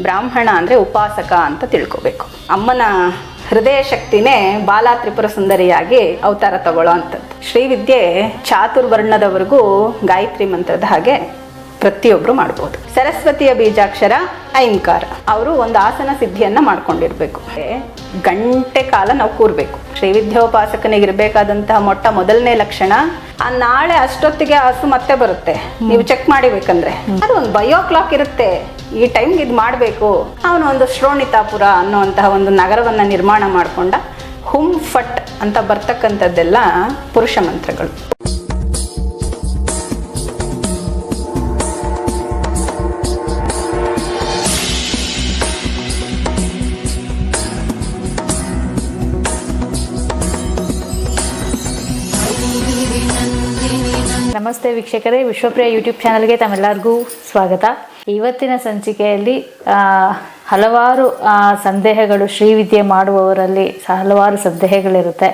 ಬ್ರಾಹ್ಮಣ ಅಂದರೆ ಉಪಾಸಕ ಅಂತ ತಿಳ್ಕೊಬೇಕು. ಅಮ್ಮನ ಹೃದಯ ಶಕ್ತಿನೇ ಬಾಲ ತ್ರಿಪುರ ಸುಂದರಿಯಾಗಿ ಅವತಾರ ತಗೊಳ್ಳೋ ಅಂಥದ್ದು. ಶ್ರೀವಿದ್ಯೆ ಚಾತುರ್ವರ್ಣದವರೆಗೂ ಗಾಯತ್ರಿ ಮಂತ್ರದ ಹಾಗೆ ಪ್ರತಿಯೊಬ್ಬರು ಮಾಡ್ಬೋದು. ಸರಸ್ವತಿಯ ಬೀಜಾಕ್ಷರ ಐಂಕಾರ ಅವರು ಒಂದು ಆಸನ ಸಿದ್ಧಿಯನ್ನ ಮಾಡ್ಕೊಂಡಿರ್ಬೇಕು. ಗಂಟೆ ಕಾಲ ನಾವು ಕೂರ್ಬೇಕು. ಶ್ರೀವಿದ್ಯೋಪಾಸಕನಿಗಿರ್ಬೇಕಾದಂತಹ ಮೊಟ್ಟ ಮೊದಲನೇ ಲಕ್ಷಣ, ಆ ನಾಳೆ ಅಷ್ಟೊತ್ತಿಗೆ ಹಸು ಮತ್ತೆ ಬರುತ್ತೆ. ನೀವು ಚೆಕ್ ಮಾಡಿಬೇಕಂದ್ರೆ ಅದು ಒಂದು ಬಯೋ ಕ್ಲಾಕ್ ಇರುತ್ತೆ. ಈ ಟೈಮ್ಗೆ ಇದು ಮಾಡಬೇಕು. ಅವನು ಒಂದು ಶ್ರೋಣಿತಾಪುರ ಅನ್ನುವಂತಹ ಒಂದು ನಗರವನ್ನು ನಿರ್ಮಾಣ ಮಾಡಿಕೊಂಡ ಹುಂ ಫಟ್ ಅಂತ ಬರ್ತಕ್ಕಂಥದ್ದೆಲ್ಲ ಪುರುಷ ಮಂತ್ರಗಳು. ನಮಸ್ತೆ ವೀಕ್ಷಕರೇ, ವಿಶ್ವಪ್ರಿಯ ಯೂಟ್ಯೂಬ್ ಚಾನಲ್ಗೆ ತಮ್ಮೆಲ್ಲರಿಗೂ ಸ್ವಾಗತ. ಇವತ್ತಿನ ಸಂಚಿಕೆಯಲ್ಲಿ ಹಲವಾರು ಸಂದೇಹಗಳು ಶ್ರೀವಿದ್ಯೆ ಮಾಡುವವರಲ್ಲಿ ಹಲವಾರು ಸಂದೇಹಗಳಿರುತ್ತೆ.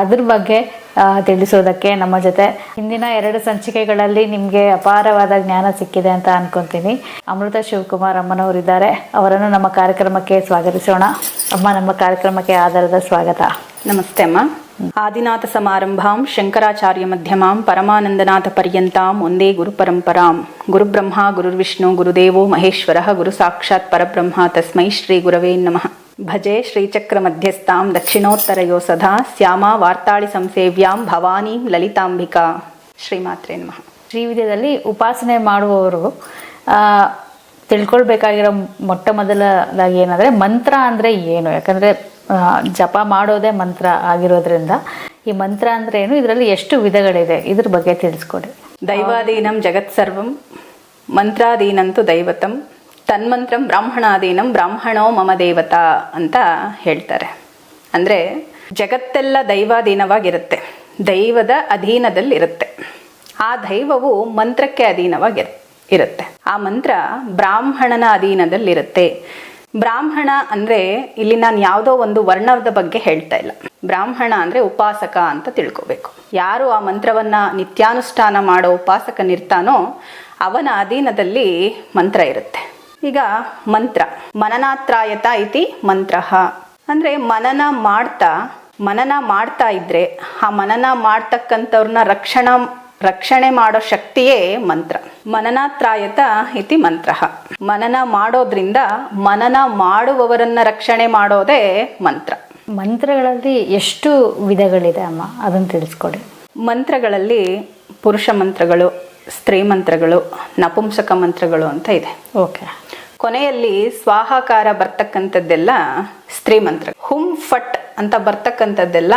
ಅದ್ರ ಬಗ್ಗೆ ತಿಳಿಸೋದಕ್ಕೆ ನಮ್ಮ ಜೊತೆ. ಹಿಂದಿನ ಎರಡು ಸಂಚಿಕೆಗಳಲ್ಲಿ ನಿಮಗೆ ಅಪಾರವಾದ ಜ್ಞಾನ ಸಿಕ್ಕಿದೆ ಅಂತ ಅನ್ಕೊಂತೀನಿ. ಅಮೃತ ಶಿವಕುಮಾರ್ ಅಮ್ಮನವರಿದ್ದಾರೆ. ಅವರನ್ನು ನಮ್ಮ ಕಾರ್ಯಕ್ರಮಕ್ಕೆ ಸ್ವಾಗತಿಸೋಣ. ಅಮ್ಮ, ನಮ್ಮ ಕಾರ್ಯಕ್ರಮಕ್ಕೆ ಆಧಾರದ ಸ್ವಾಗತ. ನಮಸ್ತೆ ಅಮ್ಮ. ಆದಿನಾಥ ಸಮಾರಂಭಾಂ, ಶಂಕರಾಚಾರ್ಯ ಮಧ್ಯಮಾಂ, ಪರಮಾನಂದನಾಥ ಪರ್ಯಂತಾಂ, ಒಂದೇ ಗುರು ಪರಂಪರಾಂ. ಗುರುಬ್ರಹ್ಮ ಗುರುರ್ವಿಷ್ಣು ಗುರುದೇವೋ ಮಹೇಶ್ವರ, ಗುರು ಸಾಕ್ಷಾತ್ ಪರಬ್ರಹ್ಮ, ತಸ್ಮೈ ಶ್ರೀ ಗುರವೇ ನಮಃ. ಭಜೆ ಶ್ರೀಚಕ್ರ ಮಧ್ಯಸ್ಥಾಂ, ದಕ್ಷಿಣೋತ್ತರಯೋ ಸದಾ, ಶ್ಯಾಮಾ ವಾರ್ತಾಳಿ ಸಂಸೇವ್ಯಾಂ, ಭವಾನೀಂ ಲಲಿತಾಂಬಿಕಾ. ಶ್ರೀಮಾತ್ರೆ ನಮಃ. ಶ್ರೀವಿದ್ಯದಲ್ಲಿ ಉಪಾಸನೆ ಮಾಡುವವರು ತಿಳ್ಕೊಳ್ಬೇಕಾಗಿರೋ ಮೊಟ್ಟ ಮೊದಲದಾಗಿ ಏನಂದ್ರೆ ಮಂತ್ರ ಅಂದ್ರೆ ಏನು? ಯಾಕಂದ್ರೆ ಜಪ ಮಾಡೋದೇ ಮಂತ್ರ ಆಗಿರೋದ್ರಿಂದ ಈ ಮಂತ್ರ ಅಂದ್ರೆ ಏನು? ಇದರಲ್ಲಿ ಎಷ್ಟು ವಿಧಗಳಿದೆ? ಇದ್ರ ಬಗ್ಗೆ ತಿಳಿಸ್ಕೊಡಿ. ದೈವಾಧೀನಂ ಜಗತ್ಸರ್ವಂ ಮಂತ್ರಾಧೀನಂತೂ ದೈವತಂ, ತನ್ಮಂತ್ರಂ ಬ್ರಾಹ್ಮಣಾಧೀನಂ ಬ್ರಾಹ್ಮಣೋ ಮಮ ದೇವತಾ ಅಂತ ಹೇಳ್ತಾರೆ. ಅಂದ್ರೆ ಜಗತ್ತೆಲ್ಲ ದೈವಾಧೀನವಾಗಿರುತ್ತೆ, ದೈವದ ಅಧೀನದಲ್ಲಿರುತ್ತೆ. ಆ ದೈವವು ಮಂತ್ರಕ್ಕೆ ಅಧೀನವಾಗಿರ್, ಇರುತ್ತೆ. ಆ ಮಂತ್ರ ಬ್ರಾಹ್ಮಣನ ಅಧೀನದಲ್ಲಿರುತ್ತೆ. ಬ್ರಾಹ್ಮಣ ಅಂದ್ರೆ ಇಲ್ಲಿ ನಾನು ಯಾವುದೋ ಒಂದು ವರ್ಣದ ಬಗ್ಗೆ ಹೇಳ್ತಾ ಇಲ್ಲ. ಬ್ರಾಹ್ಮಣ ಅಂದ್ರೆ ಉಪಾಸಕ ಅಂತ ತಿಳ್ಕೊಬೇಕು. ಯಾರು ಆ ಮಂತ್ರವನ್ನ ನಿತ್ಯಾನುಷ್ಠಾನ ಮಾಡೋ ಉಪಾಸಕನಿರ್ತಾನೋ ಅವನ ಅಧೀನದಲ್ಲಿ ಮಂತ್ರ ಇರುತ್ತೆ. ಈಗ ಮಂತ್ರ, ಮನನಾತ್ರಾಯತ ಇತಿ ಮಂತ್ರ. ಅಂದ್ರೆ ಮನನ ಮಾಡ್ತಾ ಮನನ ಮಾಡ್ತಾ ಇದ್ರೆ, ಆ ಮನನ ಮಾಡ್ತಕ್ಕಂಥವ್ರನ್ನ ರಕ್ಷಣಾ ರಕ್ಷಣೆ ಮಾಡೋ ಶಕ್ತಿಯೇ ಮಂತ್ರ. ಮನನಾತ್ರಾಯತ ಇತಿ ಮಂತ್ರ. ಮನನ ಮಾಡೋದ್ರಿಂದ ಮನನ ಮಾಡುವವರನ್ನ ರಕ್ಷಣೆ ಮಾಡೋದೇ ಮಂತ್ರ. ಮಂತ್ರಗಳಲ್ಲಿ ಎಷ್ಟು ವಿಧಗಳಿದೆ ಅಮ್ಮ? ಅದನ್ನ ತಿಳಿಸ್ಕೊಡಿ. ಮಂತ್ರಗಳಲ್ಲಿ ಪುರುಷ ಮಂತ್ರಗಳು ಸ್ತ್ರೀ ಮಂತ್ರಗಳು ನಪುಂಸಕ ಮಂತ್ರಗಳು ಅಂತ ಇದೆ. ಓಕೆ. ಕೊನೆಯಲ್ಲಿ ಸ್ವಾಹಾಕಾರ ಬರ್ತಕ್ಕಂಥದ್ದೆಲ್ಲ ಸ್ತ್ರೀ ಮಂತ್ರ. ಹುಂ ಫಟ್ ಅಂತ ಬರ್ತಕ್ಕಂಥದ್ದೆಲ್ಲ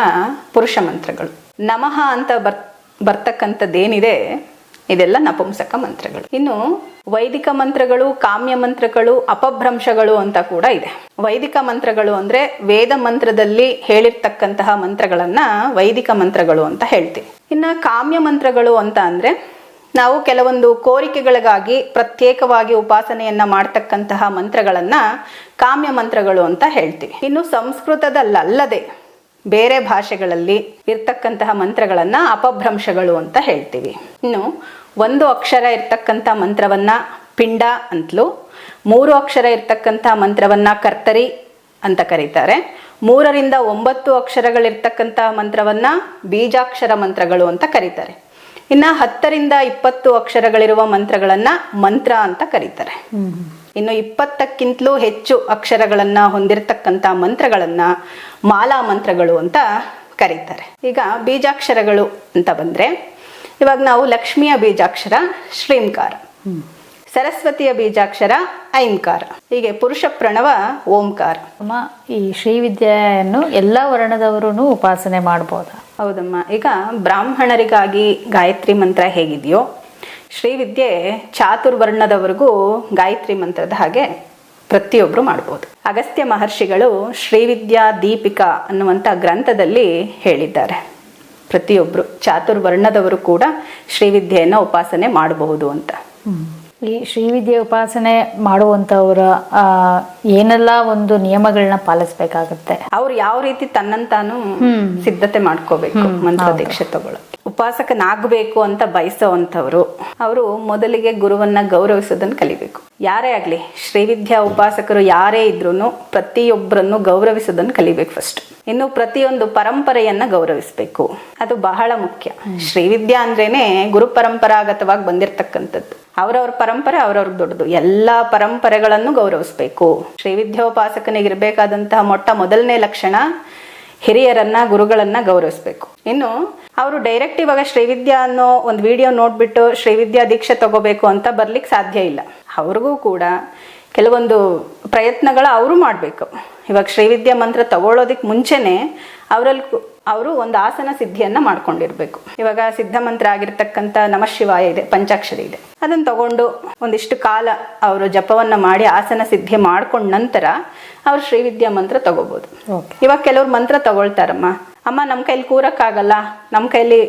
ಪುರುಷ ಮಂತ್ರಗಳು. ನಮಃ ಅಂತ ಬರ್ ಬರ್ತಕ್ಕಂಥದ್ದೇನಿದೆ, ಇದೆಲ್ಲ ನಪುಂಸಕ ಮಂತ್ರಗಳು. ಇನ್ನು ವೈದಿಕ ಮಂತ್ರಗಳು, ಕಾಮ್ಯ ಮಂತ್ರಗಳು, ಅಪಭ್ರಂಶಗಳು ಅಂತ ಕೂಡ ಇದೆ. ವೈದಿಕ ಮಂತ್ರಗಳು ಅಂದ್ರೆ ವೇದ ಮಂತ್ರದಲ್ಲಿ ಹೇಳಿರ್ತಕ್ಕಂತಹ ಮಂತ್ರಗಳನ್ನ ವೈದಿಕ ಮಂತ್ರಗಳು ಅಂತ ಹೇಳ್ತೀವಿ. ಇನ್ನ ಕಾಮ್ಯ ಮಂತ್ರಗಳು ಅಂತ ಅಂದ್ರೆ ನಾವು ಕೆಲವೊಂದು ಕೋರಿಕೆಗಳಿಗಾಗಿ ಪ್ರತ್ಯೇಕವಾಗಿ ಉಪಾಸನೆಯನ್ನ ಮಾಡ್ತಕ್ಕಂತಹ ಮಂತ್ರಗಳನ್ನ ಕಾಮ್ಯ ಮಂತ್ರಗಳು ಅಂತ ಹೇಳ್ತೀವಿ. ಇನ್ನು ಸಂಸ್ಕೃತದಲ್ಲದೆ ಬೇರೆ ಭಾಷೆಗಳಲ್ಲಿ ಇರ್ತಕ್ಕಂತಹ ಮಂತ್ರಗಳನ್ನು ಅಪಭ್ರಂಶಗಳು ಅಂತ ಹೇಳ್ತೀವಿ. ಇನ್ನು ಒಂದು ಅಕ್ಷರ ಇರ್ತಕ್ಕಂಥ ಮಂತ್ರವನ್ನ ಪಿಂಡ ಅಂತಲೂ, ಮೂರು ಅಕ್ಷರ ಇರ್ತಕ್ಕಂಥ ಮಂತ್ರವನ್ನ ಕರ್ತರಿ ಅಂತ ಕರೀತಾರೆ. ಮೂರರಿಂದ ಒಂಬತ್ತು ಅಕ್ಷರಗಳಿರ್ತಕ್ಕಂಥ ಮಂತ್ರವನ್ನ ಬೀಜಾಕ್ಷರ ಮಂತ್ರಗಳು ಅಂತ ಕರೀತಾರೆ. ಇನ್ನು ಹತ್ತರಿಂದ ಇಪ್ಪತ್ತು ಅಕ್ಷರಗಳಿರುವ ಮಂತ್ರಗಳನ್ನ ಮಂತ್ರ ಅಂತ ಕರೀತಾರೆ. ಇನ್ನು ಇಪ್ಪತ್ತಕ್ಕಿಂತಲೂ ಹೆಚ್ಚು ಅಕ್ಷರಗಳನ್ನು ಹೊಂದಿರತಕ್ಕಂಥ ಮಂತ್ರಗಳನ್ನು ಮಾಲಾ ಮಂತ್ರಗಳು ಅಂತ ಕರೀತಾರೆ. ಈಗ ಬೀಜಾಕ್ಷರಗಳು ಅಂತ ಬಂದ್ರೆ ಇವಾಗ ನಾವು ಲಕ್ಷ್ಮಿಯ ಬೀಜಾಕ್ಷರ ಶ್ರೀಂಕಾರ. ಸರಸ್ವತಿಯ ಬೀಜಾಕ್ಷರ ಐಂಕಾರ. ಹೀಗೆ ಪುರುಷ ಪ್ರಣವ ಓಂಕಾರ. ಅಮ್ಮ ಈ ಶ್ರೀವಿದ್ಯೆಯನ್ನು ಎಲ್ಲ ವರ್ಣದವರು ಉಪಾಸನೆ ಮಾಡ್ಬೋದಾ? ಹೌದಮ್ಮ. ಈಗ ಬ್ರಾಹ್ಮಣರಿಗಾಗಿ ಗಾಯತ್ರಿ ಮಂತ್ರ ಹೇಗಿದೆಯೋ ಶ್ರೀವಿದ್ಯೆ ಚಾತುರ್ವರ್ಣದವರೆಗೂ ಗಾಯತ್ರಿ ಮಂತ್ರದ ಹಾಗೆ ಪ್ರತಿಯೊಬ್ಬರು ಮಾಡ್ಬೋದು. ಅಗಸ್ತ್ಯ ಮಹರ್ಷಿಗಳು ಶ್ರೀವಿದ್ಯಾ ದೀಪಿಕಾ ಅನ್ನುವಂಥ ಗ್ರಂಥದಲ್ಲಿ ಹೇಳಿದ್ದಾರೆ. ಪ್ರತಿಯೊಬ್ಬರು ಚಾತುರ್ವರ್ಣದವರು ಕೂಡ ಶ್ರೀವಿದ್ಯೆಯನ್ನು ಉಪಾಸನೆ ಮಾಡಬಹುದು ಅಂತ. ಈ ಶ್ರೀವಿದ್ಯೆ ಉಪಾಸನೆ ಮಾಡುವಂಥವ್ರ ಏನೆಲ್ಲ ಒಂದು ನಿಯಮಗಳನ್ನ ಪಾಲಿಸ್ಬೇಕಾಗತ್ತೆ. ಅವ್ರು ಯಾವ ರೀತಿ ತನ್ನಂತಾನು ಸಿದ್ಧತೆ ಮಾಡ್ಕೋಬೇಕು ಮಂತ್ರ ದೀಕ್ಷೆ ತಗೊಳ್ಳೋಕೆ ಉಪಾಸಕನಾಗಬೇಕು ಅಂತ ಬಯಸೋವಂಥವ್ರು ಅವರು ಮೊದಲಿಗೆ ಗುರುವನ್ನ ಗೌರವಿಸೋದನ್ನ ಕಲಿಬೇಕು. ಯಾರೇ ಆಗ್ಲಿ ಶ್ರೀವಿದ್ಯಾ ಉಪಾಸಕರು ಯಾರೇ ಇದ್ರೂ ಪ್ರತಿಯೊಬ್ಬರನ್ನು ಗೌರವಿಸೋದನ್ನ ಕಲಿಬೇಕು ಫಸ್ಟ್ ಇನ್ನು ಪ್ರತಿಯೊಂದು ಪರಂಪರೆಯನ್ನ ಗೌರವಿಸಬೇಕು. ಅದು ಬಹಳ ಮುಖ್ಯ. ಶ್ರೀವಿದ್ಯಾ ಅಂದ್ರೇನೆ ಗುರು ಪರಂಪರಾಗತವಾಗಿ ಬಂದಿರತಕ್ಕಂಥದ್ದು. ಅವ್ರವ್ರ ಪರಂಪರೆ ಅವ್ರವ್ರಿಗೆ ದೊಡ್ಡದು. ಎಲ್ಲ ಪರಂಪರೆಗಳನ್ನು ಗೌರವಿಸಬೇಕು. ಶ್ರೀವಿದ್ಯೋಪಾಸಕನಿಗಿರಬೇಕಾದಂತಹ ಮೊಟ್ಟ ಮೊದಲನೇ ಲಕ್ಷಣ ಹಿರಿಯರನ್ನ, ಗುರುಗಳನ್ನ ಗೌರವಿಸ್ಬೇಕು. ಇನ್ನು ಅವರು ಡೈರೆಕ್ಟ್ ಇವಾಗ ಶ್ರೀವಿದ್ಯಾ ಅನ್ನೋ ಒಂದು ವಿಡಿಯೋ ನೋಡ್ಬಿಟ್ಟು ಶ್ರೀವಿದ್ಯಾ ದೀಕ್ಷೆ ತಗೋಬೇಕು ಅಂತ ಬರ್ಲಿಕ್ಕೆ ಸಾಧ್ಯ ಇಲ್ಲ. ಅವ್ರಿಗೂ ಕೂಡ ಕೆಲವೊಂದು ಪ್ರಯತ್ನಗಳ ಅವರು ಮಾಡಬೇಕು. ಇವಾಗ ಶ್ರೀವಿದ್ಯಾ ಮಂತ್ರ ತಗೊಳ್ಳೋದಕ್ಕೆ ಮುಂಚೆನೆ ಅವರಲ್ಲಿ ಅವರು ಒಂದು ಆಸನ ಸಿದ್ಧಿಯನ್ನ ಮಾಡ್ಕೊಂಡಿರ್ಬೇಕು. ಇವಾಗ ಸಿದ್ಧ ಮಂತ್ರ ಆಗಿರ್ತಕ್ಕಂಥ ನಮಃಶಿವಾಯ ಇದೆ ಪಂಚಾಕ್ಷರಿ ಇದೆ. ಅದನ್ನ ತಗೊಂಡು ಒಂದಿಷ್ಟು ಕಾಲ ಅವರು ಜಪವನ್ನ ಮಾಡಿ ಆಸನ ಸಿದ್ಧಿ ಮಾಡ್ಕೊಂಡ ನಂತರ ಅವ್ರು ಶ್ರೀವಿದ್ಯಾ ಮಂತ್ರ ತಗೋಬಹುದು ಇವಾಗ ಕೆಲವ್ರು ಮಂತ್ರ ತಗೊಳ್ತಾರಮ್ಮ. ಅಮ್ಮ ನಮ್ಮ ಕೈಲಿ ಕೂರಕ್ಕಾಗಲ್ಲ ನಮ್ಮ ಕೈಲಿ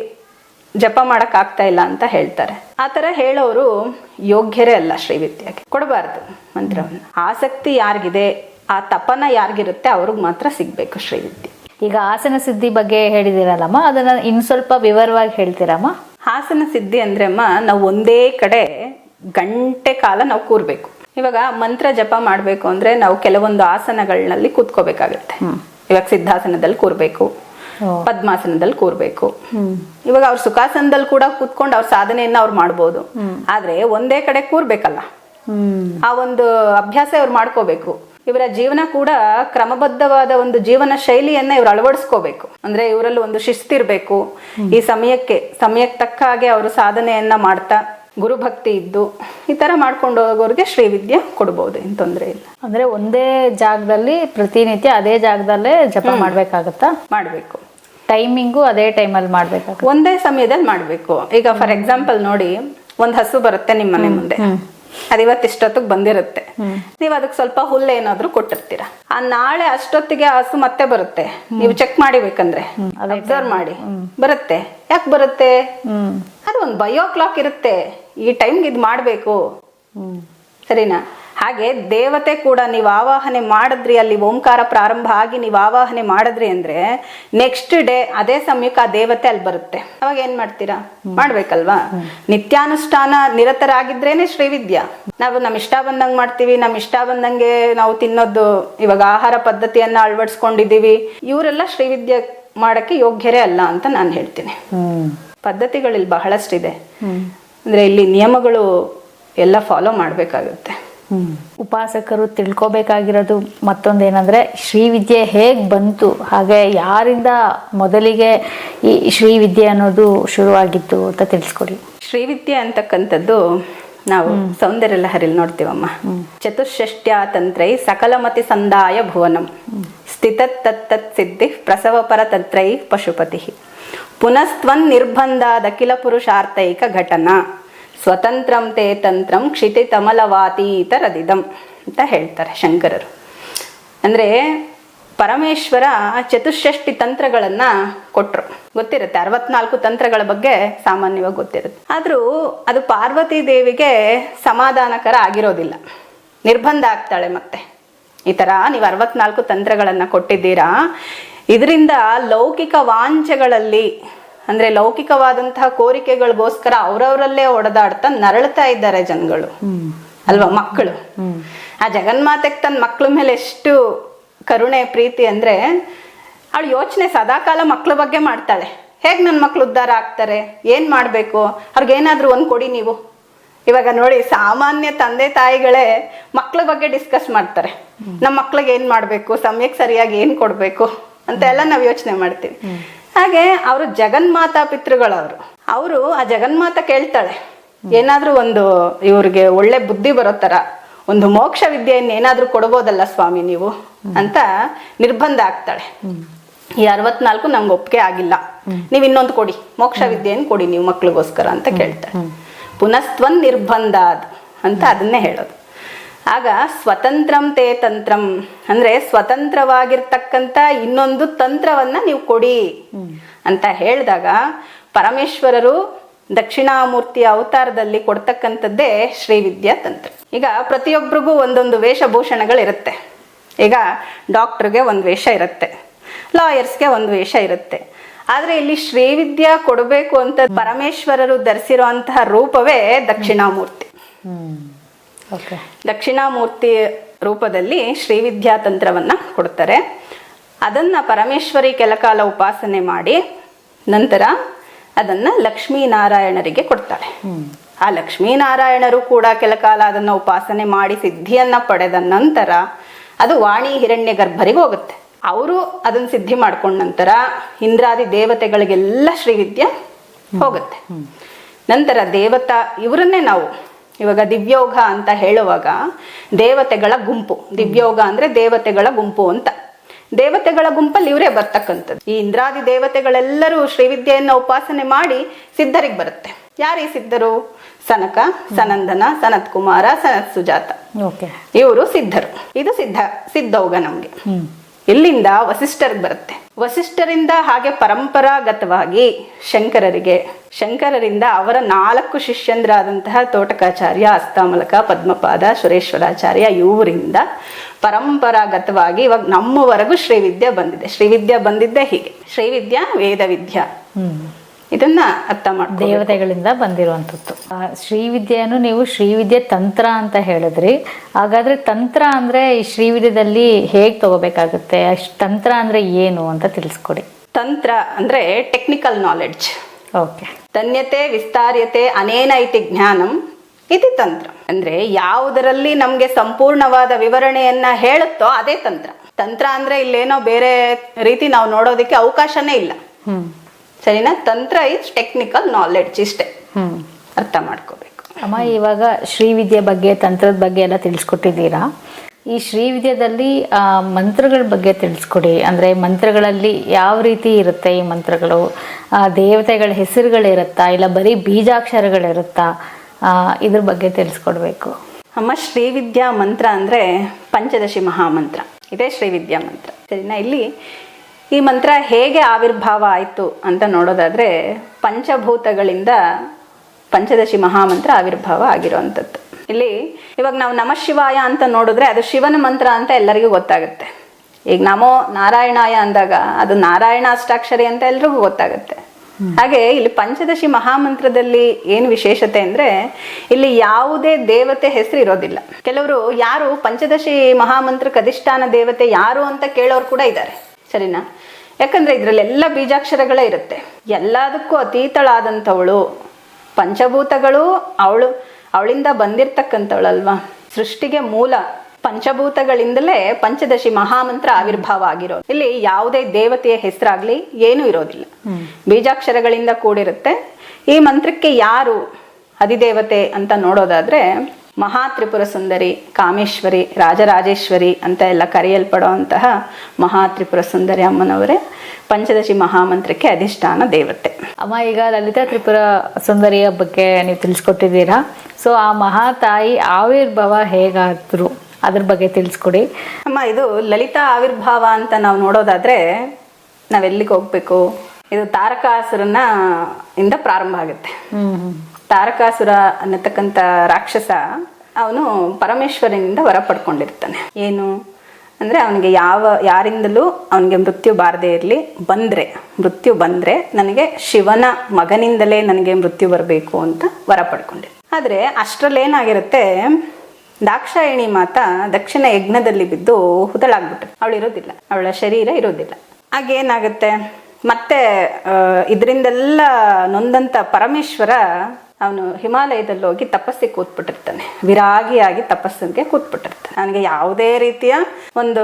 ಜಪ ಮಾಡಕ್ ಆಗ್ತಾ ಇಲ್ಲ ಅಂತ ಹೇಳ್ತಾರೆ. ಆತರ ಹೇಳೋರು ಯೋಗ್ಯರೇ ಅಲ್ಲ ಶ್ರೀವಿದ್ಯಾಗೆ. ಕೊಡಬಾರ್ದು ಮಂತ್ರವನ್ನು. ಆಸಕ್ತಿ ಯಾರಿಗಿದೆ ಆ ತಪನ ಯಾರಿಗಿರುತ್ತೆ ಅವ್ರಿಗೆ ಮಾತ್ರ ಸಿಗ್ಬೇಕು ಶ್ರೀವಿದ್ಯೆ. ಈಗ ಆಸನ ಸಿದ್ಧಿ ಬಗ್ಗೆ ಹೇಳಿದಿರಲ್ಲಮ್ಮ ಅದನ್ನ ಇನ್ ಸ್ವಲ್ಪ ವಿವರವಾಗಿ ಹೇಳ್ತೀರಮ್ಮ? ಹಾಸನ ಸಿದ್ಧಿ ಅಂದ್ರೆ ಅಮ್ಮ ನಾವು ಒಂದೇ ಕಡೆ ಗಂಟೆ ಕಾಲ ನಾವು ಕೂರ್ಬೇಕು. ಇವಾಗ ಮಂತ್ರ ಜಪ ಮಾಡಬೇಕು ಅಂದ್ರೆ ನಾವು ಕೆಲವೊಂದು ಆಸನಗಳಲ್ಲಿ ಕೂತ್ಕೋಬೇಕಾಗತ್ತೆ. ಇವಾಗ ಸಿದ್ಧಾಸನದಲ್ಲಿ ಕೂರ್ಬೇಕು ಪದ್ಮಾಸನದಲ್ಲಿ ಕೂರ್ಬೇಕು. ಇವಾಗ ಅವ್ರ ಸುಖಾಸನದಲ್ಲಿ ಕೂಡ ಕೂತ್ಕೊಂಡು ಅವ್ರ ಸಾಧನೆಯನ್ನ ಅವ್ರು ಮಾಡ್ಬೋದು. ಆದ್ರೆ ಒಂದೇ ಕಡೆ ಕೂರ್ಬೇಕಲ್ಲ. ಆ ಒಂದು ಅಭ್ಯಾಸ ಅವ್ರು ಮಾಡ್ಕೋಬೇಕು. ಇವರ ಜೀವನ ಕೂಡ ಕ್ರಮಬದ್ಧವಾದ ಒಂದು ಜೀವನ ಶೈಲಿಯನ್ನ ಇವ್ರು ಅಳವಡಿಸ್ಕೋಬೇಕು. ಅಂದ್ರೆ ಇವರಲ್ಲಿ ಒಂದು ಶಿಸ್ತಿರ್ಬೇಕು. ಈ ಸಮಯಕ್ಕೆ ಸಮಯಕ್ಕೆ ತಕ್ಕ ಹಾಗೆ ಅವರು ಸಾಧನೆಯನ್ನ ಮಾಡ್ತಾ ಗುರುಭಕ್ತಿ ಇದ್ದು ಈ ತರ ಮಾಡ್ಕೊಂಡು ಹೋಗೋರಿಗೆ ಶ್ರೀವಿದ್ಯೆ ಕೊಡ್ಬೋದು ಏನ್ ತೊಂದರೆ ಇಲ್ಲ. ಅಂದ್ರೆ ಒಂದೇ ಜಾಗದಲ್ಲಿ ಪ್ರತಿನಿತ್ಯ ಅದೇ ಜಾಗದಲ್ಲೇ ಜಪ ಮಾಡ್ಬೇಕಾಗತ್ತಾ? ಮಾಡ್ಬೇಕು. ಟೈಮಿಂಗು ಅದೇ ಟೈಮಲ್ಲಿ ಮಾಡ್ಬೇಕು ಒಂದೇ ಸಮಯದಲ್ಲಿ ಮಾಡ್ಬೇಕು. ಈಗ ಫಾರ್ ಎಕ್ಸಾಂಪಲ್ ನೋಡಿ ಒಂದ್ ಹಸು ಬರುತ್ತೆ ನಿಮ್ಮ ಮನೆ ಮುಂದೆ. ಅದ್ ಇವತ್ತಿಷ್ಟೊತ್ತಿಗೆ ಬಂದಿರುತ್ತೆ ನೀವು ಅದಕ್ಕೆ ಸ್ವಲ್ಪ ಹುಲ್ಲು ಏನಾದ್ರು ಕೊಟ್ಟಿರ್ತೀರಾ? ಆ ನಾಳೆ ಅಷ್ಟೊತ್ತಿಗೆ ಹಸು ಮತ್ತೆ ಬರುತ್ತೆ. ನೀವು ಚೆಕ್ ಮಾಡಿಬೇಕಂದ್ರೆ. ಅಬ್ಸರ್ವ್ ಮಾಡಿ. ಬರುತ್ತೆ. ಯಾಕೆ ಬರುತ್ತೆ? ಅದು ಒಂದು ಬಯೋ ಕ್ಲಾಕ್ ಇರುತ್ತೆ. ಈ ಟೈಮ್ಗೆ ಇದು ಮಾಡಬೇಕು. ಸರಿನಾ? ಹಾಗೆ ದೇವತೆ ಕೂಡ ನೀವು ಆವಾಹನೆ ಮಾಡಿದ್ರಿ ಅಲ್ಲಿ ಓಂಕಾರ ಪ್ರಾರಂಭ ಆಗಿ ನೀವು ಆವಾಹನೆ ಮಾಡಿದ್ರಿ ಅಂದ್ರೆ ನೆಕ್ಸ್ಟ್ ಡೇ ಅದೇ ಸಮಯಕ್ಕೆ ಆ ದೇವತೆ ಅಲ್ಲಿ ಬರುತ್ತೆ. ಅವಾಗ ಏನ್ ಮಾಡ್ತೀರಾ? ಮಾಡ್ಬೇಕಲ್ವಾ? ನಿತ್ಯಾನುಷ್ಠಾನ ನಿರತರಾಗಿದ್ರೇನೆ ಶ್ರೀವಿದ್ಯಾ ನಾವು ನಮ್ಮ ಇಷ್ಟ ಬಂದಂಗೆ ಮಾಡ್ತೀವಿ ನಮ್ ಇಷ್ಟ ಬಂದಂಗೆ ನಾವು ತಿನ್ನೋದು ಇವಾಗ ಆಹಾರ ಪದ್ಧತಿಯನ್ನ ಅಳವಡಿಸ್ಕೊಂಡಿದೀವಿ ಇವರೆಲ್ಲ ಶ್ರೀವಿದ್ಯೆ ಮಾಡಕ್ಕೆ ಯೋಗ್ಯರೇ ಅಲ್ಲ ಅಂತ ನಾನು ಹೇಳ್ತೀನಿ. ಪದ್ಧತಿಗಳಲ್ಲಿ ಬಹಳಷ್ಟಿದೆ. ಅಂದ್ರೆ ಇಲ್ಲಿ ನಿಯಮಗಳು ಎಲ್ಲ ಫಾಲೋ ಮಾಡ್ಬೇಕಾಗುತ್ತೆ. ಉಪಾಸಕರು ತಿಳ್ಕೊಬೇಕಾಗಿರೋದು ಮತ್ತೊಂದೇನಂದ್ರೆ ಶ್ರೀವಿದ್ಯೆ ಹೇಗ್ ಬಂತು? ಹಾಗೆ ಯಾರಿಂದ ಮೊದಲಿಗೆ ಈ ಶ್ರೀವಿದ್ಯೆ ಅನ್ನೋದು ಶುರುವಾಗಿತ್ತು ಅಂತ ತಿಳಿಸ್ಕೊಡಿ. ಶ್ರೀವಿದ್ಯೆ ಅಂತಕ್ಕಂಥದ್ದು ನಾವು ಸೌಂದರ್ಯ ಲಹರಿಲಿ ನೋಡ್ತೀವಮ್ಮ. ಚತುಷ್ಷ್ಟ್ಯಾ ತಂತ್ರೈ ಸಕಲಮತಿ ಸಂದಾಯ ಭುವನಂ. ಸ್ಥಿತತ್ತತ್ತತ್ ಸಿದ್ಧಿ ಪ್ರಸವ ಪರ ತಂತ್ರೈ ಪಶುಪತಿ. ಪುನಸ್ತ್ವನ್ ನಿರ್ಬಂಧಾದ ಅಖಿಲ ಪುರುಷಾರ್ಥೈಕ ಘಟನಾ. ಸ್ವತಂತ್ರಂ ತೇ ತಂತ್ರಂ ಕ್ಷಿತಿ ತಮಲವಾತೀತರದಿದಂ ಅಂತ ಹೇಳ್ತಾರೆ ಶಂಕರರು. ಅಂದ್ರೆ ಪರಮೇಶ್ವರ ಚತುಷ್ಷಷ್ಟಿ ತಂತ್ರಗಳನ್ನ ಕೊಟ್ಟರು ಗೊತ್ತಿರುತ್ತೆ, ಅರವತ್ನಾಲ್ಕು ತಂತ್ರಗಳ ಬಗ್ಗೆ ಸಾಮಾನ್ಯವಾಗಿ ಗೊತ್ತಿರುತ್ತೆ. ಆದರೂ ಅದು ಪಾರ್ವತಿ ದೇವಿಗೆ ಸಮಾಧಾನಕರ ಆಗಿರೋದಿಲ್ಲ. ನಿರ್ಬಂಧ ಆಗ್ತಾಳೆ ಮತ್ತೆ. ಈ ಥರ ನೀವು ಅರವತ್ನಾಲ್ಕು ತಂತ್ರಗಳನ್ನ ಕೊಟ್ಟಿದ್ದೀರಾ, ಇದರಿಂದ ಲೌಕಿಕ ವಾಂಛೆಗಳಲ್ಲಿ ಅಂದ್ರೆ ಲೌಕಿಕವಾದಂತಹ ಕೋರಿಕೆಗಳಿಗೋಸ್ಕರ ಅವರವರಲ್ಲೇ ಒಡೆದಾಡ್ತಾ ನರಳ್ತಾ ಇದ್ದಾರೆ ಜನಗಳು. ಅಲ್ವಾ? ಮಕ್ಕಳು. ಆ ಜಗನ್ಮಾತೆಗೆ ತನ್ನ ಮಕ್ಕಳ ಮೇಲೆ ಎಷ್ಟು ಕರುಣೆ ಪ್ರೀತಿ ಅಂದ್ರೆ ಅವಳು ಯೋಚನೆ ಸದಾಕಾಲ ಮಕ್ಕಳ ಬಗ್ಗೆ ಮಾಡ್ತಾಳೆ. ಹೇಗ್ ನನ್ನ ಮಕ್ಳು ಉದ್ಧಾರ ಆಗ್ತಾರೆ? ಏನ್ ಮಾಡ್ಬೇಕು? ಅವ್ರಿಗೇನಾದ್ರೂ ಒಂದ್ ಕೊಡಿ ನೀವು. ಇವಾಗ ನೋಡಿ ಸಾಮಾನ್ಯ ತಂದೆ ತಾಯಿಗಳೇ ಮಕ್ಳ ಬಗ್ಗೆ ಡಿಸ್ಕಸ್ ಮಾಡ್ತಾರೆ. ನಮ್ಮ ಮಕ್ಳಿಗೆ ಏನ್ ಮಾಡ್ಬೇಕು? ಸಮಯಕ್ಕೆ ಸರಿಯಾಗಿ ಏನ್ ಕೊಡ್ಬೇಕು? ಅಂತ ಎಲ್ಲ ನಾವು ಯೋಚನೆ ಮಾಡ್ತೀವಿ. ಹಾಗೆ ಅವರು ಜಗನ್ಮಾತಾ ಪಿತೃಗಳವರು. ಅವರು ಆ ಜಗನ್ಮಾತ ಕೇಳ್ತಾಳೆ ಏನಾದ್ರೂ ಒಂದು ಇವ್ರಿಗೆ ಒಳ್ಳೆ ಬುದ್ಧಿ ಬರೋ ತರ ಒಂದು ಮೋಕ್ಷ ವಿದ್ಯೆಯನ್ನು ಏನಾದ್ರೂ ಕೊಡ್ಬೋದಲ್ಲ ಸ್ವಾಮಿ ನೀವು ಅಂತ ನಿರ್ಬಂಧ ಆಗ್ತಾಳೆ ಈ ಅರವತ್ನಾಲ್ಕು ನಂಗೆ ಒಪ್ಪಿಗೆ ಆಗಿಲ್ಲ. ನೀವು ಇನ್ನೊಂದು ಕೊಡಿ ಮೋಕ್ಷ ವಿದ್ಯೆಯನ್ನು ಕೊಡಿ ನೀವು ಮಕ್ಳಿಗೋಸ್ಕರ ಅಂತ ಕೇಳ್ತಾಳೆ. ಪುನಸ್ತ್ವನ್ ನಿರ್ಬಂಧ ಅಂತ ಅದನ್ನೇ ಹೇಳೋದು. ಆಗ ಸ್ವತಂತ್ರಂ ತೇ ತಂತ್ರಂ. ಅಂದ್ರೆ ಸ್ವತಂತ್ರವಾಗಿರ್ತಕ್ಕಂಥ ಇನ್ನೊಂದು ತಂತ್ರವನ್ನ ನೀವು ಕೊಡಿ. ಅಂತ ಹೇಳಿದಾಗ ಪರಮೇಶ್ವರರು ದಕ್ಷಿಣಾಮೂರ್ತಿಯ ಅವತಾರದಲ್ಲಿ ಕೊಡ್ತಕ್ಕಂಥದ್ದೇ ಶ್ರೀವಿದ್ಯಾ ತಂತ್ರ. ಈಗ ಪ್ರತಿಯೊಬ್ಬರಿಗೂ ಒಂದೊಂದು ವೇಷಭೂಷಣಗಳಿರುತ್ತೆ ಈಗ ಡಾಕ್ಟ್ರಿಗೆ ಒಂದು ವೇಷ ಇರುತ್ತೆ. ಲಾಯರ್ಸ್ಗೆ ಒಂದು ವೇಷ ಇರುತ್ತೆ. ಆದರೆ ಇಲ್ಲಿ ಶ್ರೀವಿದ್ಯಾ ಕೊಡಬೇಕು ಅಂತ ಪರಮೇಶ್ವರರು ಧರಿಸಿರುವಂತಹ ರೂಪವೇ ದಕ್ಷಿಣಾಮೂರ್ತಿ. ದಕ್ಷಿಣಾಮೂರ್ತಿ ರೂಪದಲ್ಲಿ ಶ್ರೀವಿದ್ಯಾ ತಂತ್ರವನ್ನು ಕೊಡ್ತಾರೆ. ಅದನ್ನು ಪರಮೇಶ್ವರಿ ಕೆಲಕಾಲ ಉಪಾಸನೆ ಮಾಡಿ ನಂತರ ಅದನ್ನು ಲಕ್ಷ್ಮೀನಾರಾಯಣರಿಗೆ ಕೊಡ್ತಾರೆ. ಆ ಲಕ್ಷ್ಮೀನಾರಾಯಣರು ಕೂಡ ಕೆಲಕಾಲ ಅದನ್ನು ಉಪಾಸನೆ ಮಾಡಿ ಸಿದ್ಧಿಯನ್ನ ಪಡೆದ ನಂತರ ಅದು ವಾಣಿ ಹಿರಣ್ಯ ಗರ್ಭರಿಗೆ ಹೋಗುತ್ತೆ. ಅವರು ಅದನ್ನು ಸಿದ್ಧಿ ಮಾಡ್ಕೊಂಡ ನಂತರ ಇಂದ್ರಾದಿ ದೇವತೆಗಳಿಗೆಲ್ಲ ಶ್ರೀವಿದ್ಯೆ ಹೋಗುತ್ತೆ. ನಂತರ ದೇವತಾ ಇವರನ್ನೇ ನಾವು ಇವಾಗ ದಿವ್ಯೋಗ ಅಂತ ಹೇಳುವಾಗ ದೇವತೆಗಳ ಗುಂಪು. ದಿವ್ಯೋಗ ಅಂದ್ರೆ ದೇವತೆಗಳ ಗುಂಪು ಅಂತ. ದೇವತೆಗಳ ಗುಂಪಲ್ಲಿ ಇವರೇ ಬರ್ತಕ್ಕಂಥದ್ದು. ಈ ಇಂದ್ರಾದಿ ದೇವತೆಗಳೆಲ್ಲರೂ ಶ್ರೀವಿದ್ಯೆಯನ್ನ ಉಪಾಸನೆ ಮಾಡಿ ಸಿದ್ಧರಿಗೆ ಬರುತ್ತೆ. ಯಾರೀ ಸಿದ್ಧರು? ಸನಕ ಸನಂದನ ಸನತ್ ಕುಮಾರ ಸನತ್ ಸುಜಾತ ಇವರು ಸಿದ್ಧರು. ಇದು ಸಿದ್ಧ ಸಿದ್ಧೋಗ ನಮ್ಗೆ. ಇಲ್ಲಿಂದ ವಸಿಷ್ಠರಿಗೆ ಬರುತ್ತೆ? ವಸಿಷ್ಠರಿಂದ ಹಾಗೆ ಪರಂಪರಾಗತವಾಗಿ ಶಂಕರರಿಗೆ. ಶಂಕರರಿಂದ ಅವರ ನಾಲ್ಕು ಶಿಷ್ಯಂದ್ರಾದಂತಹ ತೋಟಕಾಚಾರ್ಯ, ಅಸ್ತಾಮಲಕ, ಪದ್ಮಪಾದ, ಸುರೇಶ್ವರಾಚಾರ್ಯ, ಇವರಿಂದ ಪರಂಪರಾಗತವಾಗಿ ಇವಾಗ ನಮ್ಮವರೆಗೂ ಶ್ರೀವಿದ್ಯಾ ಬಂದಿದೆ. ಶ್ರೀವಿದ್ಯಾ ಬಂದಿದ್ದೇ ಹೀಗೆ. ಶ್ರೀವಿದ್ಯಾ, ವೇದವಿದ್ಯಾ. ಇದನ್ನ ಅರ್ಥ ಮಾಡಿ ದೇವತೆಗಳಿಂದ ಬಂದಿರುವಂಥದ್ದು. ಶ್ರೀವಿದ್ಯೆಯನ್ನು ನೀವು ಶ್ರೀವಿದ್ಯೆ ತಂತ್ರ ಅಂತ ಹೇಳಿದ್ರಿ. ಹಾಗಾದ್ರೆ ತಂತ್ರ ಅಂದ್ರೆ ಈ ಶ್ರೀವಿದ್ಯದಲ್ಲಿ ಹೇಗೆ ತಗೋಬೇಕಾಗುತ್ತೆ? ಅಷ್ಟ್ ತಂತ್ರ ಅಂದ್ರೆ ಏನು ಅಂತ ತಿಳಿಸ್ಕೊಡಿ. ತಂತ್ರ ಅಂದ್ರೆ ಟೆಕ್ನಿಕಲ್ ನಾಲೆಡ್ಜ್ ಓಕೆ. ತನ್ಯತೆ ವಿಸ್ತಾರ್ಯತೆ ಅನೇನೈತಿ ಜ್ಞಾನಂ ಇದು ತಂತ್ರ. ಅಂದ್ರೆ ಯಾವುದರಲ್ಲಿ ನಮ್ಗೆ ಸಂಪೂರ್ಣವಾದ ವಿವರಣೆಯನ್ನ ಹೇಳುತ್ತೋ ಅದೇ ತಂತ್ರ. ತಂತ್ರ ಅಂದ್ರೆ ಇಲ್ಲೇನೋ ಬೇರೆ ರೀತಿ ನಾವು ನೋಡೋದಕ್ಕೆ ಅವಕಾಶನೇ ಇಲ್ಲ. ಹ್ಮ್. ಸರಿನಾ? ತಂತ್ರ ಇಸ್ ಟೆಕ್ನಿಕಲ್ ನಾಲೆಡ್ಜ್ ಇಷ್ಟೇ. ಹ್ಮ್. ಅರ್ಥ ಮಾಡ್ಕೋಬೇಕು. ಅಮ್ಮ ಇವಾಗ ಶ್ರೀವಿದ್ಯೆ ಬಗ್ಗೆ ತಂತ್ರದ ಬಗ್ಗೆ ಎಲ್ಲ ತಿಳಿಸ್ಕೊಟ್ಟಿದ್ದೀರಾ? ಈ ಶ್ರೀವಿದ್ಯದಲ್ಲಿ ಮಂತ್ರಗಳ ಬಗ್ಗೆ ತಿಳಿಸ್ಕೊಡಿ. ಅಂದ್ರೆ ಮಂತ್ರಗಳಲ್ಲಿ ಯಾವ ರೀತಿ ಇರುತ್ತೆ ಈ ಮಂತ್ರಗಳು? ಆ, ದೇವತೆಗಳ ಹೆಸರುಗಳಿರುತ್ತಾ? ಇಲ್ಲ ಬರೀ ಬೀಜಾಕ್ಷರಗಳಿರುತ್ತಾ? ಆ, ಇದ್ರ ಬಗ್ಗೆ ತಿಳಿಸ್ಕೊಡ್ಬೇಕು. ಅಮ್ಮ ಶ್ರೀವಿದ್ಯಾ ಮಂತ್ರ ಅಂದ್ರೆ ಪಂಚದಶಿ ಮಹಾಮಂತ್ರ. ಇದೇ ಶ್ರೀವಿದ್ಯಾ ಮಂತ್ರ. ಸರಿನಾ? ಇಲ್ಲಿ ಈ ಮಂತ್ರ ಹೇಗೆ ಆವಿರ್ಭಾವ ಆಯಿತು ಅಂತ ನೋಡೋದಾದ್ರೆ ಪಂಚಭೂತಗಳಿಂದ ಪಂಚದಶಿ ಮಹಾಮಂತ್ರ ಆವಿರ್ಭಾವ ಆಗಿರುವಂಥದ್ದು. ಇಲ್ಲಿ ಇವಾಗ ನಾವು ನಮ ಶಿವಾಯ ಅಂತ ನೋಡಿದ್ರೆ ಅದು ಶಿವನ ಮಂತ್ರ ಅಂತ ಎಲ್ಲರಿಗೂ ಗೊತ್ತಾಗುತ್ತೆ. ಈಗ ನಮೋ ನಾರಾಯಣಾಯ ಅಂದಾಗ ಅದು ನಾರಾಯಣ ಅಷ್ಟಾಕ್ಷರಿ ಅಂತ ಎಲ್ರಿಗೂ ಗೊತ್ತಾಗುತ್ತೆ. ಹಾಗೆ ಇಲ್ಲಿ ಪಂಚದಶಿ ಮಹಾಮಂತ್ರದಲ್ಲಿ ಏನು ವಿಶೇಷತೆ ಅಂದ್ರೆ ಇಲ್ಲಿ ಯಾವುದೇ ದೇವತೆ ಹೆಸರು ಇರೋದಿಲ್ಲ. ಕೆಲವರು ಯಾರು ಪಂಚದಶಿ ಮಹಾಮಂತ್ರಕ್ಕೆ ಅಧಿಷ್ಠಾನ ದೇವತೆ ಯಾರು ಅಂತ ಕೇಳೋರು ಕೂಡ ಇದ್ದಾರೆ. ಸರಿನಾ? ಯಾಕಂದ್ರೆ ಇದ್ರಲ್ಲೆಲ್ಲ ಬೀಜಾಕ್ಷರಗಳೇ ಇರುತ್ತೆ. ಎಲ್ಲದಕ್ಕೂ ಅತೀತಳಾದಂಥವಳು ಪಂಚಭೂತಗಳು ಅವಳು ಅವಳಿಂದ ಬಂದಿರ್ತಕ್ಕಂಥವಳಲ್ವಾ? ಸೃಷ್ಟಿಗೆ ಮೂಲ ಪಂಚಭೂತಗಳಿಂದಲೇ ಪಂಚದಶಿ ಮಹಾಮಂತ್ರ ಆವಿರ್ಭಾವ ಆಗಿರೋದು. ಇಲ್ಲಿ ಯಾವುದೇ ದೇವತೆಯ ಹೆಸರಾಗ್ಲಿ ಏನೂ ಇರೋದಿಲ್ಲ. ಬೀಜಾಕ್ಷರಗಳಿಂದ ಕೂಡಿರುತ್ತೆ. ಈ ಮಂತ್ರಕ್ಕೆ ಯಾರು ಅಧಿದೇವತೆ ಅಂತ ನೋಡೋದಾದ್ರೆ ಮಹಾ ತ್ರಿಪುರ ಸುಂದರಿ ಕಾಮೇಶ್ವರಿ ರಾಜರಾಜೇಶ್ವರಿ ಅಂತ ಎಲ್ಲ ಕರೆಯಲ್ಪಡುವಂತಹ ಮಹಾತ್ರಿಪುರ ಸುಂದರಿ ಅಮ್ಮನವರೇ ಪಂಚದಶಿ ಮಹಾಮಂತ್ರಕ್ಕೆ ಅಧಿಷ್ಠಾನ ದೇವತೆ. ಅಮ್ಮ ಈಗ ಲಲಿತಾ ತ್ರಿಪುರ ಸುಂದರಿಯ ಬಗ್ಗೆ ನೀವು ತಿಳಿಸ್ಕೊಟ್ಟಿದ್ದೀರಾ? ಸೊ ಆ ಮಹಾತಾಯಿ ಆವಿರ್ಭಾವ ಹೇಗಾದ್ರು? ಅದ್ರ ಬಗ್ಗೆ ತಿಳಿಸ್ಕೊಡಿ. ಅಮ್ಮ ಇದು ಲಲಿತಾ ಆವಿರ್ಭಾವ ಅಂತ ನಾವು ನೋಡೋದಾದ್ರೆ ನಾವೆಲ್ಲಿಗೆ ಹೋಗ್ಬೇಕು ಇದು ತಾರಕಾಸುರನ ಇಂದ ಪ್ರಾರಂಭ ಆಗುತ್ತೆ. ತಾರಕಾಸುರ ಅನ್ನತಕ್ಕಂಥ ರಾಕ್ಷಸ ಅವನು ಪರಮೇಶ್ವರನಿಂದ ವರ ಪಡ್ಕೊಂಡಿರ್ತಾನೆ ಏನು? ಅಂದರೆ ಅವನಿಗೆ ಯಾವ, ಯಾರಿಂದಲೂ ಅವನಿಗೆ ಮೃತ್ಯು ಬಾರದೇ ಇರಲಿ, ಬಂದರೆ, ಮೃತ್ಯು ಬಂದರೆ ನನಗೆ ಶಿವನ ಮಗನಿಂದಲೇ ನನಗೆ ಮೃತ್ಯು ಬರಬೇಕು ಅಂತ ವರ ಪಡ್ಕೊಂಡೆ ಆದರೆ ಅಷ್ಟರಲ್ಲೇನಾಗಿರುತ್ತೆ, ದಾಕ್ಷಾಯಣಿ ಮಾತ ದಕ್ಷಿಣ ಯಜ್ಞದಲ್ಲಿ ಬಿದ್ದು ಹುದಳಾಗ್ಬಿಟ್ಟು ಅವಳು ಇರೋದಿಲ್ಲ ಅವಳ ಶರೀರ ಇರೋದಿಲ್ಲ. ಹಾಗೇನಾಗುತ್ತೆ? ಮತ್ತೆ ಇದರಿಂದೆಲ್ಲ ನೊಂದಂತ ಪರಮೇಶ್ವರ ಅವನು ಹಿಮಾಲಯದಲ್ಲಿ ಹೋಗಿ ತಪಸ್ಸಿಗೆ ಕೂತ್ಬಿಟ್ಟಿರ್ತಾನೆ. ವಿರಾಗಿಯಾಗಿ ತಪಸ್ಸಿಗೆ ಕೂತ್ಬಿಟ್ಟಿರ್ತಾನೆ. ನನಗೆ ಯಾವುದೇ ರೀತಿಯ ಒಂದು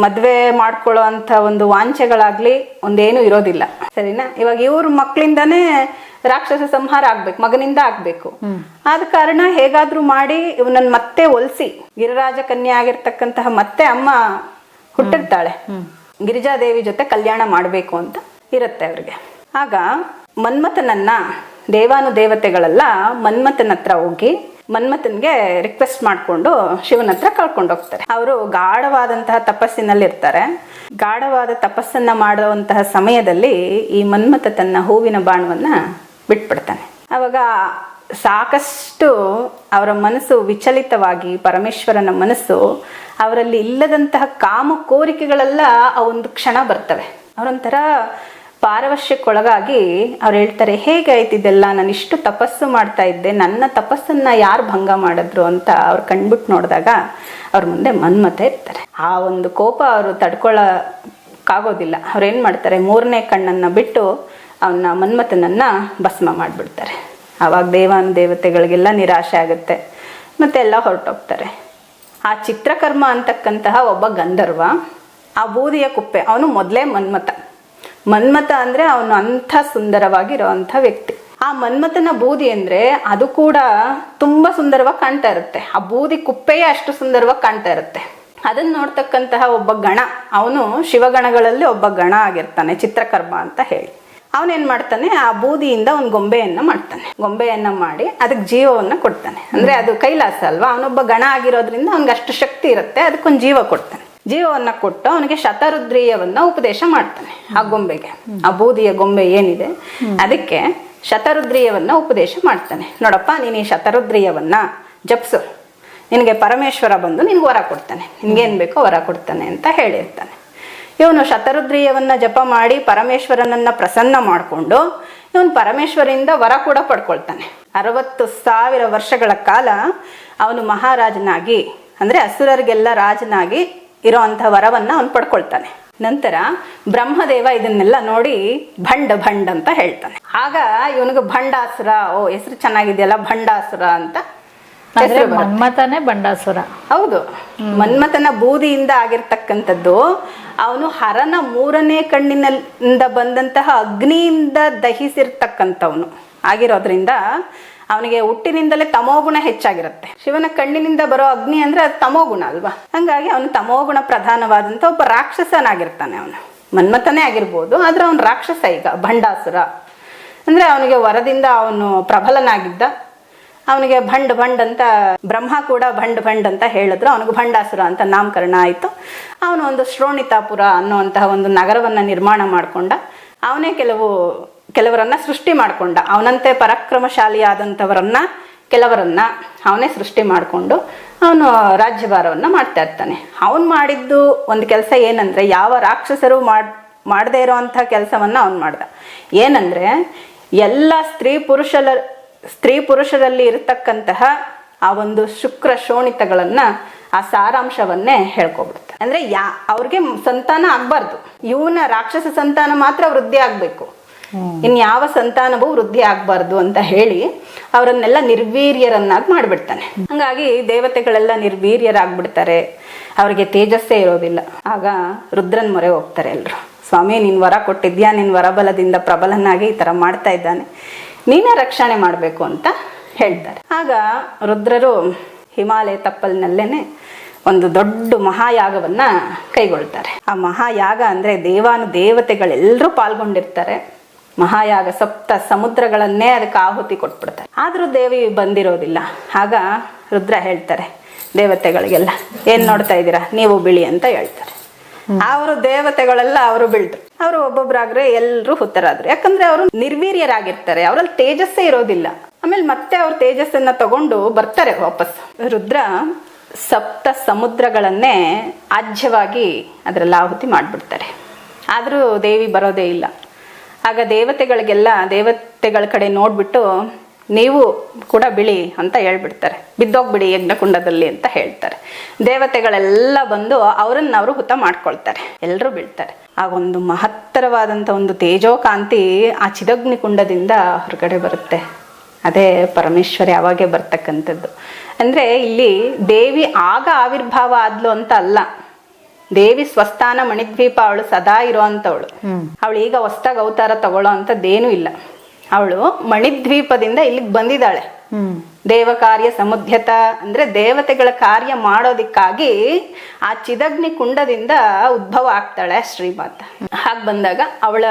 ಮದುವೆ ಮಾಡ್ಕೊಳ್ಳೋ ಅಂತ ಒಂದು ವಾಂಛೆಗಳಾಗ್ಲಿ ಒಂದೇನು ಇರೋದಿಲ್ಲ. ಸರಿನಾ? ಇವಾಗ ಇವ್ರ ಮಕ್ಕಳಿಂದಾನೇ ರಾಕ್ಷಸ ಸಂಹಾರ ಆಗ್ಬೇಕು ಮಗನಿಂದ ಆಗ್ಬೇಕು. ಆದ ಕಾರಣ ಹೇಗಾದ್ರೂ ಮಾಡಿ ಇವನನ್ನ ಮತ್ತೆ ಒಲಿಸಿ. ಗಿರಿರಾಜ ಕನ್ಯೆ ಆಗಿರ್ತಕ್ಕಂತಹ ಮತ್ತೆ ಅಮ್ಮ ಹುಟ್ಟಿರ್ತಾಳೆ. ಗಿರಿಜಾದೇವಿ ಜೊತೆ ಕಲ್ಯಾಣ ಮಾಡಬೇಕು ಅಂತ ಇರುತ್ತೆ ಅವ್ರಿಗೆ. ಆಗ ಮನ್ಮಥನನ್ನ ದೇವಾನು ದೇವತೆಗಳೆಲ್ಲ ಮನ್ಮಥನ ಹತ್ರ ಹೋಗಿ ಮನ್ಮಥನ್ಗೆ ರಿಕ್ವೆಸ್ಟ್ ಮಾಡಿಕೊಂಡು ಶಿವನ ಹತ್ರ ಕಳ್ಕೊಂಡು ಹೋಗ್ತಾರೆ. ಅವರು ಗಾಢವಾದಂತಹ ತಪಸ್ಸಿನಲ್ಲಿ ಇರ್ತಾರೆ ಗಾಢವಾದ ತಪಸ್ಸನ್ನ ಮಾಡುವಂತಹ ಸಮಯದಲ್ಲಿ ಈ ಮನ್ಮಥ ತನ್ನ ಹೂವಿನ ಬಾಣವನ್ನ ಬಿಟ್ಬಿಡ್ತಾನೆ. ಅವಾಗ ಸಾಕಷ್ಟು ಅವರ ಮನಸ್ಸು ವಿಚಲಿತವಾಗಿ ಪರಮೇಶ್ವರನ ಮನಸ್ಸು ಅವರಲ್ಲಿ ಇಲ್ಲದಂತಹ ಕಾಮ ಕೋರಿಕೆಗಳೆಲ್ಲ ಆ ಒಂದು ಕ್ಷಣ ಬರ್ತವೆ. ಅವರೊಂಥರ ಪಾರವಶ್ಯಕ್ಕೊಳಗಾಗಿ ಅವ್ರು ಹೇಳ್ತಾರೆ ಹೇಗಾಯ್ತಿದೆಲ್ಲ ನಾನು ಇಷ್ಟು ತಪಸ್ಸು ಮಾಡ್ತಾ ಇದ್ದೆ. ನನ್ನ ತಪಸ್ಸನ್ನ ಯಾರು ಭಂಗ ಮಾಡಿದ್ರು? ಅಂತ ಅವ್ರು ಕಂಡ್ಬಿಟ್ಟು ನೋಡಿದಾಗ ಅವ್ರ ಮುಂದೆ ಮನ್ಮತ ಇರ್ತಾರೆ. ಆ ಒಂದು ಕೋಪ ಅವರು ತಡ್ಕೊಳ್ಳೋಕ್ಕಾಗೋದಿಲ್ಲ ಅವ್ರು ಏನು ಮಾಡ್ತಾರೆ? ಮೂರನೇ ಕಣ್ಣನ್ನು ಬಿಟ್ಟು ಅವನ್ನ ಮನ್ಮಥನನ್ನು ಭಸ್ಮ ಮಾಡಿಬಿಡ್ತಾರೆ. ಆವಾಗ ದೇವಾನು ದೇವತೆಗಳಿಗೆಲ್ಲ ನಿರಾಶೆ ಆಗುತ್ತೆ. ಮತ್ತೆ ಎಲ್ಲ ಹೊರಟೋಗ್ತಾರೆ. ಆ ಚಿತ್ರಕರ್ಮ ಅಂತಕ್ಕಂತಹ ಒಬ್ಬ ಗಂಧರ್ವ, ಆ ಬೂದಿಯ ಕುಪ್ಪೆ, ಅವನು ಮೊದಲೇ ಮನ್ಮಥ. ಮನ್ಮಥ ಅಂದ್ರೆ ಅವನು ಅಂಥ ಸುಂದರವಾಗಿರೋವಂಥ ವ್ಯಕ್ತಿ. ಆ ಮನ್ಮಥನ ಬೂದಿ ಅಂದ್ರೆ ಅದು ಕೂಡ ತುಂಬಾ ಸುಂದರವಾಗಿ ಕಾಣ್ತಾ ಇರುತ್ತೆ. ಆ ಬೂದಿ ಕುಪ್ಪೆಯೇ ಅಷ್ಟು ಸುಂದರವಾಗಿ ಕಾಣ್ತಾ ಇರುತ್ತೆ. ಅದನ್ನ ನೋಡ್ತಕ್ಕಂತಹ ಒಬ್ಬ ಗಣ, ಅವನು ಶಿವಗಣಗಳಲ್ಲಿ ಒಬ್ಬ ಗಣ ಆಗಿರ್ತಾನೆ, ಚಿತ್ರಕರ್ಮ ಅಂತ ಹೇಳಿ. ಅವನೇನ್ ಮಾಡ್ತಾನೆ? ಆ ಬೂದಿಯಿಂದ ಒಂದು ಗೊಂಬೆಯನ್ನ ಮಾಡ್ತಾನೆ. ಗೊಂಬೆಯನ್ನ ಮಾಡಿ ಅದಕ್ಕೆ ಜೀವವನ್ನ ಕೊಡ್ತಾನೆ. ಅಂದ್ರೆ ಅದು ಕೈಲಾಸ ಅಲ್ವಾ? ಅವನೊಬ್ಬ ಗಣ ಆಗಿರೋದ್ರಿಂದ ಅವನಿಗೆ ಅಷ್ಟು ಶಕ್ತಿ ಇರುತ್ತೆ, ಅದಕ್ಕೊಂದು ಜೀವ ಕೊಡ್ತಾನೆ. ಜೀವವನ್ನ ಕೊಟ್ಟು ಅವನಿಗೆ ಶತರುದ್ರೀಯವನ್ನು ಉಪದೇಶ ಮಾಡ್ತಾನೆ ಆ ಗೊಂಬೆಗೆ. ಆ ಬೂದಿಯ ಗೊಂಬೆ ಏನಿದೆ? ಅದಕ್ಕೆ ಶತರುದ್ರೀಯವನ್ನು ಉಪದೇಶ ಮಾಡ್ತಾನೆ. ನೋಡಪ್ಪ, ನೀನು ಈ ಶತರುದ್ರೀಯವನ್ನ ಜಪ್ಸು. ನಿನಗೆ ಪರಮೇಶ್ವರ ಬಂದು ನಿನ್ಗೆ ವರ ಕೊಡ್ತಾನೆ. ನಿನ್ಗೇನ್ ಬೇಕೋ ವರ ಕೊಡ್ತಾನೆ ಅಂತ ಹೇಳಿರ್ತಾನೆ. ಇವನು ಶತರುದ್ರೀಯವನ್ನು ಜಪ ಮಾಡಿ ಪರಮೇಶ್ವರನನ್ನ ಪ್ರಸನ್ನ ಮಾಡಿಕೊಂಡು ಇವನು ಪರಮೇಶ್ವರಿಂದ ವರ ಕೂಡ ಪಡ್ಕೊಳ್ತಾನೆ. ಅರವತ್ತು ಸಾವಿರ ವರ್ಷಗಳ ಕಾಲ ಅವನು ಮಹಾರಾಜನಾಗಿ, ಅಂದ್ರೆ ಅಸುರರಿಗೆಲ್ಲ ರಾಜನಾಗಿ ಇರೋಂಥ ವರವನ್ನ ಅವನು ಪಡ್ಕೊಳ್ತಾನೆ. ನಂತರ ಬ್ರಹ್ಮದೇವ ಇದನ್ನೆಲ್ಲ ನೋಡಿ ಭಂಡ ಭಂಡ ಅಂತ ಹೇಳ್ತಾನೆ. ಆಗ ಇವನಿಗೆ ಭಂಡಾಸುರ ಓ ಹೆಸರು ಚೆನ್ನಾಗಿದೆಯಲ್ಲ ಭಂಡಾಸುರ ಅಂತ ಅಂದ್ರೆ ಭಂಡಾಸುರ. ಹೌದು. ಮನ್ಮಥನ ಬೂದಿಯಿಂದ ಆಗಿರ್ತಕ್ಕಂಥದ್ದು ಅವನು ಹರನ ಮೂರನೇ ಕಣ್ಣಿನಿಂದ ಬಂದಂತಹ ಅಗ್ನಿಯಿಂದ ದಹಿಸಿರ್ತಕ್ಕಂಥವನು. ಆಗಿರೋದ್ರಿಂದ ಅವನಿಗೆ ಹುಟ್ಟಿನಿಂದಲೇ ತಮೋಗುಣ ಹೆಚ್ಚಾಗಿರುತ್ತೆ. ಶಿವನ ಕಣ್ಣಿನಿಂದ ಬರೋ ಅಗ್ನಿ ಅಂದ್ರೆ ಅದು ತಮೋಗುಣ ಅಲ್ವಾ? ಹಂಗಾಗಿ ಅವನು ತಮೋಗುಣ ಪ್ರಧಾನವಾದಂಥ ಒಬ್ಬ ರಾಕ್ಷಸನಾಗಿರ್ತಾನೆ ಅವನು. ಮನ್ಮಥನೇ ಆಗಿರ್ಬೋದು, ಆದ್ರೆ ಅವನು ರಾಕ್ಷಸ ಈಗ, ಭಂಡಾಸುರ. ಅಂದ್ರೆ ಅವನಿಗೆ ವರದಿಂದ ಅವನು ಪ್ರಬಲನಾಗಿದ್ದ. ಅವನಿಗೆ ಭಂಡ್ ಭಂಡ್ ಅಂತ, ಬ್ರಹ್ಮ ಕೂಡ ಭಂಡ್ ಭಂಡ್ ಅಂತ ಹೇಳಿದ್ರು. ಅವನಿಗೆ ಭಂಡಾಸುರ ಅಂತ ನಾಮಕರಣ ಆಯಿತು. ಅವನು ಒಂದು ಶ್ರೋಣಿತಾಪುರ ಅನ್ನುವಂತಹ ಒಂದು ನಗರವನ್ನು ನಿರ್ಮಾಣ ಮಾಡಿಕೊಂಡ. ಅವನೇ ಕೆಲವು ಕೆಲವರನ್ನ ಸೃಷ್ಟಿ ಮಾಡಿಕೊಂಡ. ಅವನಂತೆ ಪರಾಕ್ರಮಶಾಲಿಯಾದಂಥವರನ್ನ ಕೆಲವರನ್ನ ಅವನೇ ಸೃಷ್ಟಿ ಮಾಡಿಕೊಂಡು ಅವನು ರಾಜ್ಯಭಾರವನ್ನು ಮಾಡ್ತಾ ಇರ್ತಾನೆ. ಅವನು ಮಾಡಿದ್ದು ಒಂದು ಕೆಲಸ ಏನಂದ್ರೆ ಯಾವ ರಾಕ್ಷಸರು ಮಾಡ್, ಮಾಡದೇ ಇರೋವಂಥ ಕೆಲಸವನ್ನ ಅವನು ಮಾಡ್ದ. ಏನಂದ್ರೆ ಎಲ್ಲ ಸ್ತ್ರೀ ಪುರುಷರ ಸ್ತ್ರೀ ಪುರುಷರಲ್ಲಿ ಇರತಕ್ಕಂತಹ ಆ ಒಂದು ಶುಕ್ರ ಶೋಣಿತಗಳನ್ನ ಆ ಸಾರಾಂಶವನ್ನೇ ಹೇಳ್ಕೊಬಿಡ್ತಾರೆ ಅಂದ್ರೆ ಯಾ, ಅವ್ರಿಗೆ ಸಂತಾನ ಆಗ್ಬಾರ್ದು. ಇವನ ರಾಕ್ಷಸ ಸಂತಾನ ಮಾತ್ರ ವೃದ್ಧಿ ಆಗ್ಬೇಕು. ಇನ್ಯಾವ ಸಂತಾನವೂ ವೃದ್ಧಿ ಆಗ್ಬಾರ್ದು ಅಂತ ಹೇಳಿ ಅವರನ್ನೆಲ್ಲ ನಿರ್ವೀರ್ಯರನ್ನಾಗಿ ಮಾಡ್ಬಿಡ್ತಾನೆ. ಹಂಗಾಗಿ ದೇವತೆಗಳೆಲ್ಲ ನಿರ್ವೀರ್ಯರಾಗ್ಬಿಡ್ತಾರೆ. ಅವರಿಗೆ ತೇಜಸ್ಸೇ ಇರೋದಿಲ್ಲ. ಆಗ ರುದ್ರನ್ ಮೊರೆ ಹೋಗ್ತಾರೆ ಎಲ್ರು. ಸ್ವಾಮಿ, ನೀನ್ ವರ ಕೊಟ್ಟಿದ್ಯಾ? ನಿನ್ ವರಬಲದಿಂದ ಪ್ರಬಲನಾಗಿ ಈ ತರ ಮಾಡ್ತಾ ಇದ್ದಾನೆ. ನೀನೇ ರಕ್ಷಣೆ ಮಾಡಬೇಕು ಅಂತ ಹೇಳ್ತಾರೆ. ಆಗ ರುದ್ರರು ಹಿಮಾಲಯ ತಪ್ಪಲಿನಲ್ಲೇನೆ ಒಂದು ದೊಡ್ಡ ಮಹಾಯಾಗವನ್ನ ಕೈಗೊಳ್ತಾರೆ. ಆ ಮಹಾಯಾಗ ಅಂದ್ರೆ ದೇವಾನು ದೇವತೆಗಳೆಲ್ಲರೂ ಪಾಲ್ಗೊಂಡಿರ್ತಾರೆ. ಮಹಾಯಾಗ ಸಪ್ತ ಸಮುದ್ರಗಳನ್ನೇ ಅದಕ್ಕೆ ಆಹುತಿ ಕೊಟ್ಬಿಡ್ತಾರೆ. ಆದ್ರೂ ದೇವಿ ಬಂದಿರೋದಿಲ್ಲ. ಆಗ ರುದ್ರ ಹೇಳ್ತಾರೆ ದೇವತೆಗಳಿಗೆಲ್ಲ ಏನ್ ನೋಡ್ತಾ ಇದ್ದೀರಾ? ನೀವು ಬಿಳಿ ಅಂತ ಹೇಳ್ತಾರೆ. ಅವರು ದೇವತೆಗಳೆಲ್ಲ ಅವರು ಬೀಳ್ರು ಅವರು ಒಬ್ಬೊಬ್ರಾಗ್ರೆ ಎಲ್ಲರೂ ಹುತ್ತರಾದ್ರು ಯಾಕಂದ್ರೆ ಅವರು ನಿರ್ವೀರ್ಯರಾಗಿರ್ತಾರೆ ಅವರಲ್ಲಿ ತೇಜಸ್ಸೇ ಇರೋದಿಲ್ಲ. ಆಮೇಲೆ ಮತ್ತೆ ಅವ್ರ ತೇಜಸ್ಸನ್ನ ತಗೊಂಡು ಬರ್ತಾರೆ ವಾಪಸ್ ರುದ್ರ ಸಪ್ತ ಸಮುದ್ರಗಳನ್ನೇ ಆಜ್ಯವಾಗಿ ಅದರಲ್ಲಿ ಆಹುತಿ ಮಾಡಿಬಿಡ್ತಾರೆ. ಆದರೂ ದೇವಿ ಬರೋದೇ ಇಲ್ಲ. ಆಗ ದೇವತೆಗಳಿಗೆಲ್ಲ ದೇವತೆಗಳ ಕಡೆ ನೋಡ್ಬಿಟ್ಟು, ನೀವು ಕೂಡ ಬಿಳಿ ಅಂತ ಹೇಳ್ಬಿಡ್ತಾರೆ. ಬಿದ್ದೋಗ್ಬಿಡಿ ಯಜ್ಞಕುಂಡದಲ್ಲಿ ಅಂತ ಹೇಳ್ತಾರೆ. ದೇವತೆಗಳೆಲ್ಲ ಬಂದು ಅವರನ್ನ ಅವರು ಹುತ ಮಾಡ್ಕೊಳ್ತಾರೆ. ಎಲ್ಲರೂ ಬೀಳ್ತಾರೆ. ಆಗ ಒಂದು ಮಹತ್ತರವಾದಂಥ ಒಂದು ತೇಜೋಕಾಂತಿ ಆ ಚಿದಗ್ನಿ ಕುಂಡದಿಂದ ಹೊರಗಡೆ ಬರುತ್ತೆ. ಅದೇ ಪರಮೇಶ್ವರಿ ಅವಾಗೆ ಬರ್ತಕ್ಕಂಥದ್ದು. ಅಂದ್ರೆ ಇಲ್ಲಿ ದೇವಿ ಆಗ ಆವಿರ್ಭಾವ ಆದ್ಲು ಅಂತ ಅಲ್ಲ. ದೇವಿ ಸ್ವಸ್ಥಾನ ಮಣಿದ್ವೀಪ ಅವಳು ಸದಾ ಇರುವಂತವಳು ಅವಳು ಈಗ ಹೊಸ್ತಾಗ ಅವತಾರ ತಗೊಳ್ಳೋ ಅಂಥದ್ದೇನೂ ಇಲ್ಲ. ಅವಳು ಮಣಿದ್ವೀಪದಿಂದ ಇಲ್ಲಿಗೆ ಬಂದಿದ್ದಾಳೆ. ದೇವ ಕಾರ್ಯ ಸಮುದ್ಯತ ಅಂದ್ರೆ ದೇವತೆಗಳ ಕಾರ್ಯ ಮಾಡೋದಿಕ್ಕಾಗಿ ಆ ಚಿದಗ್ನಿ ಕುಂಡದಿಂದ ಉದ್ಭವ ಆಗ್ತಾಳೆ ಶ್ರೀಮಾತ. ಹಾಗೆ ಬಂದಾಗ ಅವಳ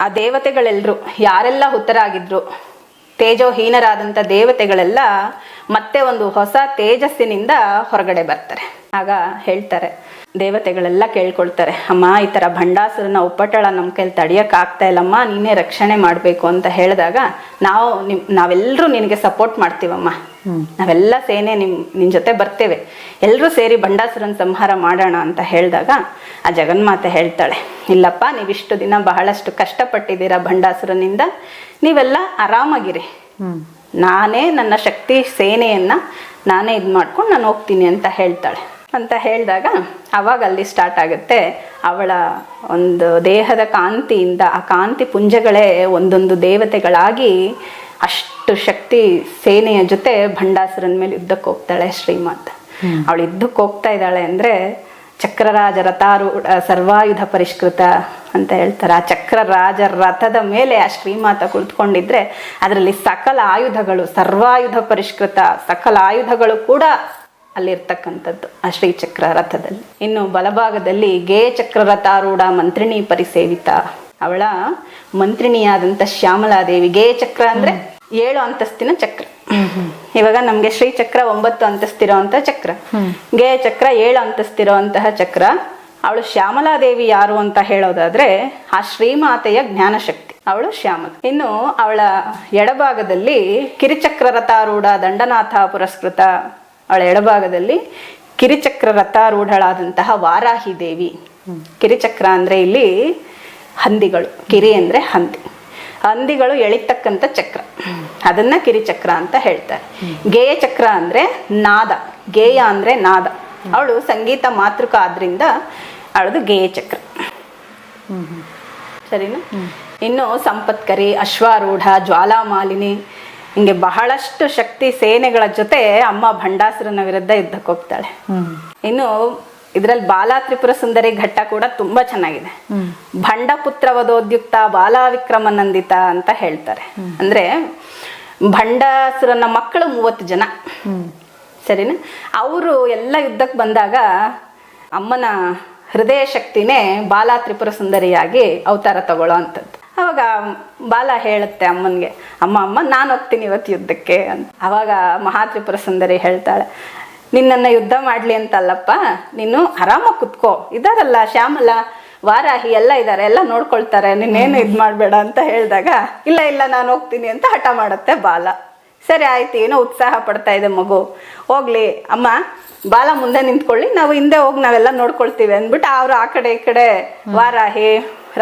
ಆ ದೇವತೆಗಳೆಲ್ರು ಯಾರೆಲ್ಲ ಹುತರಾಗಿದ್ರು ತೇಜೋಹೀನರಾದಂಥ ದೇವತೆಗಳೆಲ್ಲ ಮತ್ತೆ ಒಂದು ಹೊಸ ತೇಜಸ್ಸಿನಿಂದ ಹೊರಗಡೆ ಬರ್ತಾರೆ. ಆಗ ಹೇಳ್ತಾರೆ. ದೇವತೆಗಳೆಲ್ಲ ಕೇಳ್ಕೊಳ್ತಾರೆ ಅಮ್ಮ ಈ ಥರ ಭಂಡಾಸುರನ ಉಪ್ಪಟಳ ನಮ್ಮ ಕೈಲಿ ತಡಿಯಕ್ಕೆ ಆಗ್ತಾ ಇಲ್ಲಮ್ಮ ನೀನೇ ರಕ್ಷಣೆ ಮಾಡಬೇಕು ಅಂತ ಹೇಳಿದಾಗ ನಾವು ನಿಮ್ ನಾವೆಲ್ಲರೂ ನಿನಗೆ ಸಪೋರ್ಟ್ ಮಾಡ್ತೀವಮ್ಮ. ನಾವೆಲ್ಲ ಸೇನೆ ನಿಮ್ ನಿನ್ನ ಜೊತೆ ಬರ್ತೇವೆ. ಎಲ್ಲರೂ ಸೇರಿ ಭಂಡಾಸುರನ ಸಂಹಾರ ಮಾಡೋಣ ಅಂತ ಹೇಳಿದಾಗ ಆ ಜಗನ್ಮಾತೆ ಹೇಳ್ತಾಳೆ ಇಲ್ಲಪ್ಪ ನೀವಿಷ್ಟು ದಿನ ಬಹಳಷ್ಟು ಕಷ್ಟಪಟ್ಟಿದ್ದೀರಾ ಭಂಡಾಸುರನಿಂದ. ನೀವೆಲ್ಲ ಆರಾಮಾಗಿರಿ. ನಾನೇ ನನ್ನ ಶಕ್ತಿ ಸೇನೆಯನ್ನ ನಾನೇ ಇದು ಮಾಡ್ಕೊಂಡು ನಾನು ಹೋಗ್ತೀನಿ ಅಂತ ಹೇಳ್ತಾಳೆ. ಅಂತ ಹೇಳಿದಾಗ ಅವಾಗ ಅಲ್ಲಿ ಸ್ಟಾರ್ಟ್ ಆಗುತ್ತೆ. ಅವಳ ಒಂದು ದೇಹದ ಕಾಂತಿಯಿಂದ ಆ ಕಾಂತಿ ಪುಂಜಗಳೇ ಒಂದೊಂದು ದೇವತೆಗಳಾಗಿ ಅಷ್ಟು ಶಕ್ತಿ ಸೇನೆಯ ಜೊತೆ ಭಂಡಾಸುರನ ಮೇಲೆ ಯುದ್ಧಕ್ಕೆ ಹೋಗ್ತಾಳೆ ಶ್ರೀಮಾತ. ಅವಳು ಯುದ್ಧಕ್ಕೆ ಹೋಗ್ತಾ ಇದ್ದಾಳೆ ಅಂದರೆ ಚಕ್ರರಾಜ ರಥಾರೂಢ ಸರ್ವಾಯುಧ ಪರಿಷ್ಕೃತ ಅಂತ ಹೇಳ್ತಾರೆ. ಆ ಚಕ್ರರಾಜ ರಥದ ಮೇಲೆ ಆ ಶ್ರೀಮಾತ ಕುಳಿತುಕೊಂಡಿದ್ರೆ ಅದರಲ್ಲಿ ಸಕಲ ಆಯುಧಗಳು ಸರ್ವಾಯುಧ ಪರಿಷ್ಕೃತ ಸಕಲ ಆಯುಧಗಳು ಕೂಡ ಅಲ್ಲಿರ್ತಕ್ಕಂಥದ್ದು ಆ ಶ್ರೀಚಕ್ರ ರಥದಲ್ಲಿ ಇನ್ನು ಬಲಭಾಗದಲ್ಲಿ ಗೇ ಚಕ್ರ ರಥಾರೂಢ ಮಂತ್ರಿಣಿ ಪರಿಸೇವಿತ. ಅವಳ ಮಂತ್ರಿಣಿಯಾದಂಥ ಶ್ಯಾಮಲಾದೇವಿ. ಗೇ ಚಕ್ರ ಅಂದ್ರೆ ಏಳು ಅಂತಸ್ತಿನ ಚಕ್ರ. ಇವಾಗ ನಮ್ಗೆ ಶ್ರೀ ಚಕ್ರ ಒಂಬತ್ತು ಅಂತಸ್ತಿರೋ ಅಂತ ಚಕ್ರ. ಗೇ ಚಕ್ರ ಏಳು ಅಂತಸ್ತಿರುವಂತಹ ಚಕ್ರ. ಅವಳು ಶ್ಯಾಮಲಾದೇವಿ ಯಾರು ಅಂತ ಹೇಳೋದಾದ್ರೆ ಆ ಶ್ರೀಮಾತೆಯ ಜ್ಞಾನಶಕ್ತಿ. ಅವಳು ಶ್ಯಾಮಲ. ಇನ್ನು ಅವಳ ಎಡಭಾಗದಲ್ಲಿ ಕಿರಿಚಕ್ರ ರಥಾರೂಢ ದಂಡನಾಥ ಪುರಸ್ಕೃತ ಅವಳ ಎಡಭಾಗದಲ್ಲಿ ಕಿರಿಚಕ್ರ ರಥಾರೂಢಳಾದಂತಹ ವಾರಾಹಿ ದೇವಿ. ಕಿರಿಚಕ್ರ ಅಂದ್ರೆ ಇಲ್ಲಿ ಹಂದಿಗಳು. ಕಿರಿ ಅಂದ್ರೆ ಹಂದಿ. ಹಂದಿಗಳು ಎಳಿತಕ್ಕಂಥ ಚಕ್ರ. ಅದನ್ನ ಕಿರಿಚಕ್ರ ಅಂತ ಹೇಳ್ತಾರೆ. ಗೇಯ ಚಕ್ರ ಅಂದ್ರೆ ನಾದ. ಗೇಯ ಅಂದ್ರೆ ನಾದ. ಅವಳು ಸಂಗೀತ ಮಾತೃಕ ಆದ್ರಿಂದ ಅವಳದು ಗೇಯ ಚಕ್ರ. ಸರಿನಾ? ಇನ್ನು ಸಂಪತ್ಕರಿ ಅಶ್ವಾರೂಢ ಜ್ವಾಲಾಮಾಲಿನಿ ಹಿಂಗೆ ಬಹಳಷ್ಟು ಶಕ್ತಿ ಸೇನೆಗಳ ಜೊತೆ ಅಮ್ಮ ಭಂಡಾಸುರನ ವಿರುದ್ಧ ಯುದ್ಧಕ್ಕೆ ಹೋಗ್ತಾಳೆ. ಇನ್ನು ಇದರಲ್ಲಿ ಬಾಲಾ ತ್ರಿಪುರ ಸುಂದರಿ ಘಟ್ಟ ಕೂಡ ತುಂಬಾ ಚೆನ್ನಾಗಿದೆ. ಭಂಡ ಪುತ್ರ ವಧೋದ್ಯುಕ್ತ ಬಾಲಾ ವಿಕ್ರಮ ನಂದಿತ ಅಂತ ಹೇಳ್ತಾರೆ. ಅಂದ್ರೆ ಭಂಡಾಸುರನ ಮಕ್ಕಳು ಮೂವತ್ತು ಜನ. ಸರಿನಾ? ಅವರು ಎಲ್ಲ ಯುದ್ಧಕ್ಕೆ ಬಂದಾಗ ಅಮ್ಮನ ಹೃದಯ ಶಕ್ತಿನೇ ಬಾಲಾ ತ್ರಿಪುರ ಸುಂದರಿಯಾಗಿ ಅವತಾರ ತಗೊಳ್ಳೋ ಅಂಥದ್ದು. ಅವಾಗ ಬಾಲ ಹೇಳುತ್ತೆ ಅಮ್ಮನಿಗೆ, ಅಮ್ಮ ಅಮ್ಮ, ನಾನು ಹೋಗ್ತೀನಿ ಇವತ್ತು ಯುದ್ಧಕ್ಕೆ ಅಂತ. ಅವಾಗ ಮಹಾತ್ರಿಪುರ ಸುಂದರಿ ಹೇಳ್ತಾಳೆ, ನಿನ್ನನ್ನು ಯುದ್ಧ ಮಾಡ್ಲಿ ಅಂತಲ್ಲಪ್ಪ, ನೀನು ಆರಾಮಾಗಿ ಕುತ್ಕೋ. ಇದಾರಲ್ಲ, ಶ್ಯಾಮಲ, ವಾರಾಹಿ ಎಲ್ಲ ಇದ್ದಾರೆ ಎಲ್ಲ ನೋಡ್ಕೊಳ್ತಾರೆ, ನೀನೇನು ಇದು ಮಾಡಬೇಡ ಅಂತ ಹೇಳಿದಾಗ, ಇಲ್ಲ ಇಲ್ಲ, ನಾನು ಹೋಗ್ತೀನಿ ಅಂತ ಹಠ ಮಾಡುತ್ತೆ ಬಾಲ. ಸರಿ ಆಯ್ತು, ಏನೋ ಉತ್ಸಾಹ ಪಡ್ತಾ ಇದೆ ಮಗು. ಹೋಗ್ಲಿ, ಅಮ್ಮ, ಬಾಲ ಮುಂದೆ ನಿಂತ್ಕೊಳ್ಳಿ, ನಾವು ಹಿಂದೆ ಹೋಗಿ ನಾವೆಲ್ಲ ನೋಡ್ಕೊಳ್ತೀವಿ ಅಂದ್ಬಿಟ್ಟು ಅವ್ರು ಆ ಕಡೆ ಈ ಕಡೆ ವಾರಾಹಿ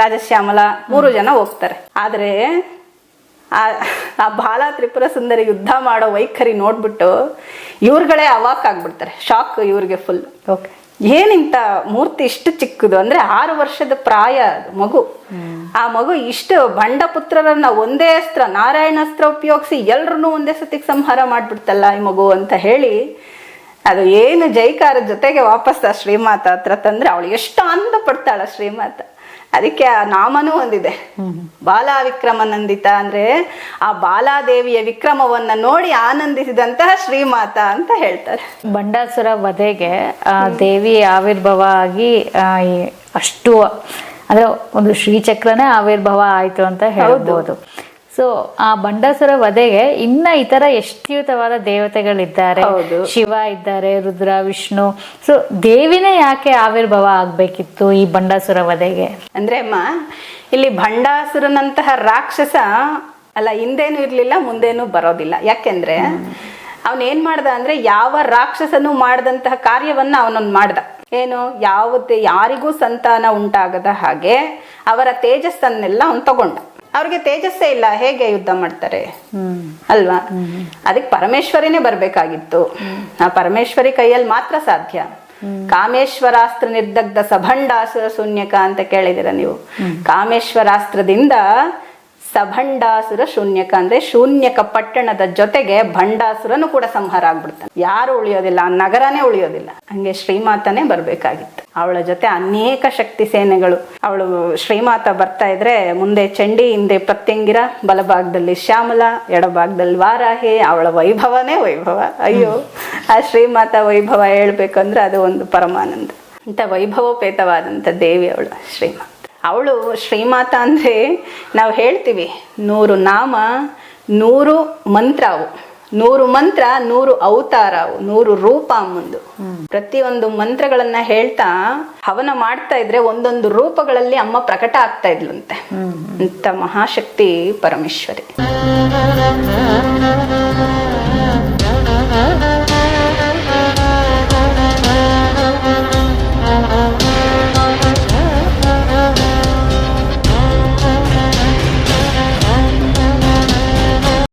ರಾಜಶ್ಯಾಮಲ ಮೂರು ಜನ ಹೋಗ್ತಾರೆ. ಆದ್ರೆ ಆ ಬಾಲ ತ್ರಿಪುರ ಸುಂದರಿ ಯುದ್ಧ ಮಾಡೋ ವೈಖರಿ ನೋಡ್ಬಿಟ್ಟು ಇವ್ರುಗಳೇ ಅವಾಕ್ ಆಗ್ಬಿಡ್ತಾರೆ. ಶಾಕ್ ಇವ್ರಿಗೆ ಫುಲ್ ಓಕೆ ಏನಿಂತ ಮೂರ್ತಿ ಇಷ್ಟು ಚಿಕ್ಕದು? ಅಂದ್ರೆ ಆರು ವರ್ಷದ ಪ್ರಾಯ ಅದು ಮಗು. ಆ ಮಗು ಇಷ್ಟು ಬಂಡ ಪುತ್ರರನ್ನ ಒಂದೇ ಅಸ್ತ್ರ ನಾರಾಯಣ ಅಸ್ತ್ರ ಉಪಯೋಗಿಸಿ ಎಲ್ರು ಒಂದೇ ಸತಿಗೆ ಸಂಹಾರ ಮಾಡ್ಬಿಡ್ತಲ್ಲ ಈ ಮಗು ಅಂತ ಹೇಳಿ ಅದು ಏನು ಜೈಕಾರ ಜೊತೆಗೆ ವಾಪಸ್ ಆ ಶ್ರೀಮಾತ ಹತ್ರ ತಂದ್ರೆ ಅವಳು ಎಷ್ಟು ಆನಂದ ಪಡ್ತಾಳ ಶ್ರೀಮಾತ. ಅದಕ್ಕೆ ಆ ನಾಮನೂ ಒಂದಿದೆ. ಬಾಲಾ ವಿಕ್ರಮ ನಂದಿತ ಅಂದ್ರೆ ಆ ಬಾಲಾದೇವಿಯ ವಿಕ್ರಮವನ್ನ ನೋಡಿ ಆನಂದಿಸಿದಂತಹ ಶ್ರೀಮಾತ ಅಂತ ಹೇಳ್ತಾರೆ. ಬಂಡಾಸುರ ವಧೆಗೆ ಆ ದೇವಿ ಆವಿರ್ಭವ ಆಗಿ ಆ, ಅಷ್ಟು ಅಂದ್ರೆ ಒಂದು ಶ್ರೀಚಕ್ರನೇ ಆವಿರ್ಭವ ಆಯ್ತು ಅಂತ ಹೇಳ್ಬೋದು. ಸೊ ಆ ಬಂಡಾಸುರ ವಧೆಗೆ ಇನ್ನ ಇತರ ಎಷ್ಟ್ಯುತವಾದ ದೇವತೆಗಳಿದ್ದಾರೆ. ಶಿವ ಇದ್ದಾರೆ ರುದ್ರ ವಿಷ್ಣು. ಸೊ ದೇವಿನೇ ಯಾಕೆ ಆವಿರ್ಭಾವ ಆಗ್ಬೇಕಿತ್ತು ಈ ಬಂಡಾಸುರ ವಧೆಗೆ? ಅಂದ್ರೆ ಅಮ್ಮ ಇಲ್ಲಿ ಭಂಡಾಸುರನಂತಹ ರಾಕ್ಷಸ ಅಲ್ಲ ಹಿಂದೇನು ಇರ್ಲಿಲ್ಲ ಮುಂದೇನು ಬರೋದಿಲ್ಲ. ಯಾಕೆಂದ್ರೆ ಅವನೇನ್ ಮಾಡ್ದ ಅಂದ್ರೆ ಯಾವ ರಾಕ್ಷಸನು ಮಾಡದಂತಹ ಕಾರ್ಯವನ್ನ ಅವನೊಂದು ಮಾಡ್ದ. ಏನು? ಯಾವುದೇ ಯಾರಿಗೂ ಸಂತಾನ ಉಂಟಾಗದ ಹಾಗೆ ಅವರ ತೇಜಸ್ಸನ್ನೆಲ್ಲ ಅವನು ತಗೊಂಡ. ಅವ್ರಿಗೆ ತೇಜಸ್ಸೇ ಇಲ್ಲ ಹೇಗೆ ಯುದ್ಧ ಮಾಡ್ತಾರೆ? ಅಲ್ವಾ? ಅದಕ್ಕೆ ಪರಮೇಶ್ವರಿನೇ ಬರ್ಬೇಕಾಗಿತ್ತು. ಆ ಪರಮೇಶ್ವರಿ ಕೈಯಲ್ಲಿ ಮಾತ್ರ ಸಾಧ್ಯ. ಕಾಮೇಶ್ವರಾಸ್ತ್ರ ನಿರ್ದಗ್ಧ ಸಭಂಡಾಸುರ ಶೂನ್ಯಕ ಅಂತ ಕೇಳಿದಿರ ನೀವು? ಕಾಮೇಶ್ವರಾಸ್ತ್ರದಿಂದ ಸಭಂಡಾಸುರ ಶೂನ್ಯಕ ಅಂದ್ರೆ ಶೂನ್ಯಕ ಪಟ್ಟಣದ ಜೊತೆಗೆ ಭಂಡಾಸುರನು ಕೂಡ ಸಂಹಾರ ಆಗ್ಬಿಡ್ತಾನೆ. ಯಾರು ಉಳಿಯೋದಿಲ್ಲ, ಆ ನಗರನೇ ಉಳಿಯೋದಿಲ್ಲ. ಹಂಗೆ ಶ್ರೀಮಾತನೇ ಬರ್ಬೇಕಾಗಿತ್ತು. ಅವಳ ಜೊತೆ ಅನೇಕ ಶಕ್ತಿ ಸೇನೆಗಳು. ಅವಳು ಶ್ರೀಮಾತ ಬರ್ತಾ ಇದ್ರೆ ಮುಂದೆ ಚಂಡಿ, ಹಿಂದೆ ಪ್ರತ್ಯಂಗಿರ, ಬಲಭಾಗದಲ್ಲಿ ಶ್ಯಾಮಲ, ಎಡಭಾಗದಲ್ಲಿ ವಾರಾಹಿ, ಅವಳ ವೈಭವನೇ ವೈಭವ. ಅಯ್ಯೋ, ಆ ಶ್ರೀಮಾತ ವೈಭವ ಹೇಳ್ಬೇಕಂದ್ರೆ ಅದು ಒಂದು ಪರಮಾನಂದ. ಅಂತ ವೈಭವೋಪೇತವಾದಂಥ ದೇವಿ ಅವಳು ಶ್ರೀಮಾತ. ಅವಳು ಶ್ರೀಮಾತ ಅಂದರೆ ನಾವು ಹೇಳ್ತೀವಿ ನೂರು ನಾಮ ನೂರು ಮಂತ್ರ ಅವು ನೂರು ಮಂತ್ರ ನೂರು ಅವತಾರ ನೂರು ರೂಪ ಮುಂದು. ಪ್ರತಿಯೊಂದು ಮಂತ್ರಗಳನ್ನ ಹೇಳ್ತಾ ಹವನ ಮಾಡ್ತಾ ಇದ್ರೆ ಒಂದೊಂದು ರೂಪಗಳಲ್ಲಿ ಅಮ್ಮ ಪ್ರಕಟ ಆಗ್ತಾ ಇದ್ಲಂತೆ. ಅಂತ ಮಹಾಶಕ್ತಿ ಪರಮೇಶ್ವರಿ.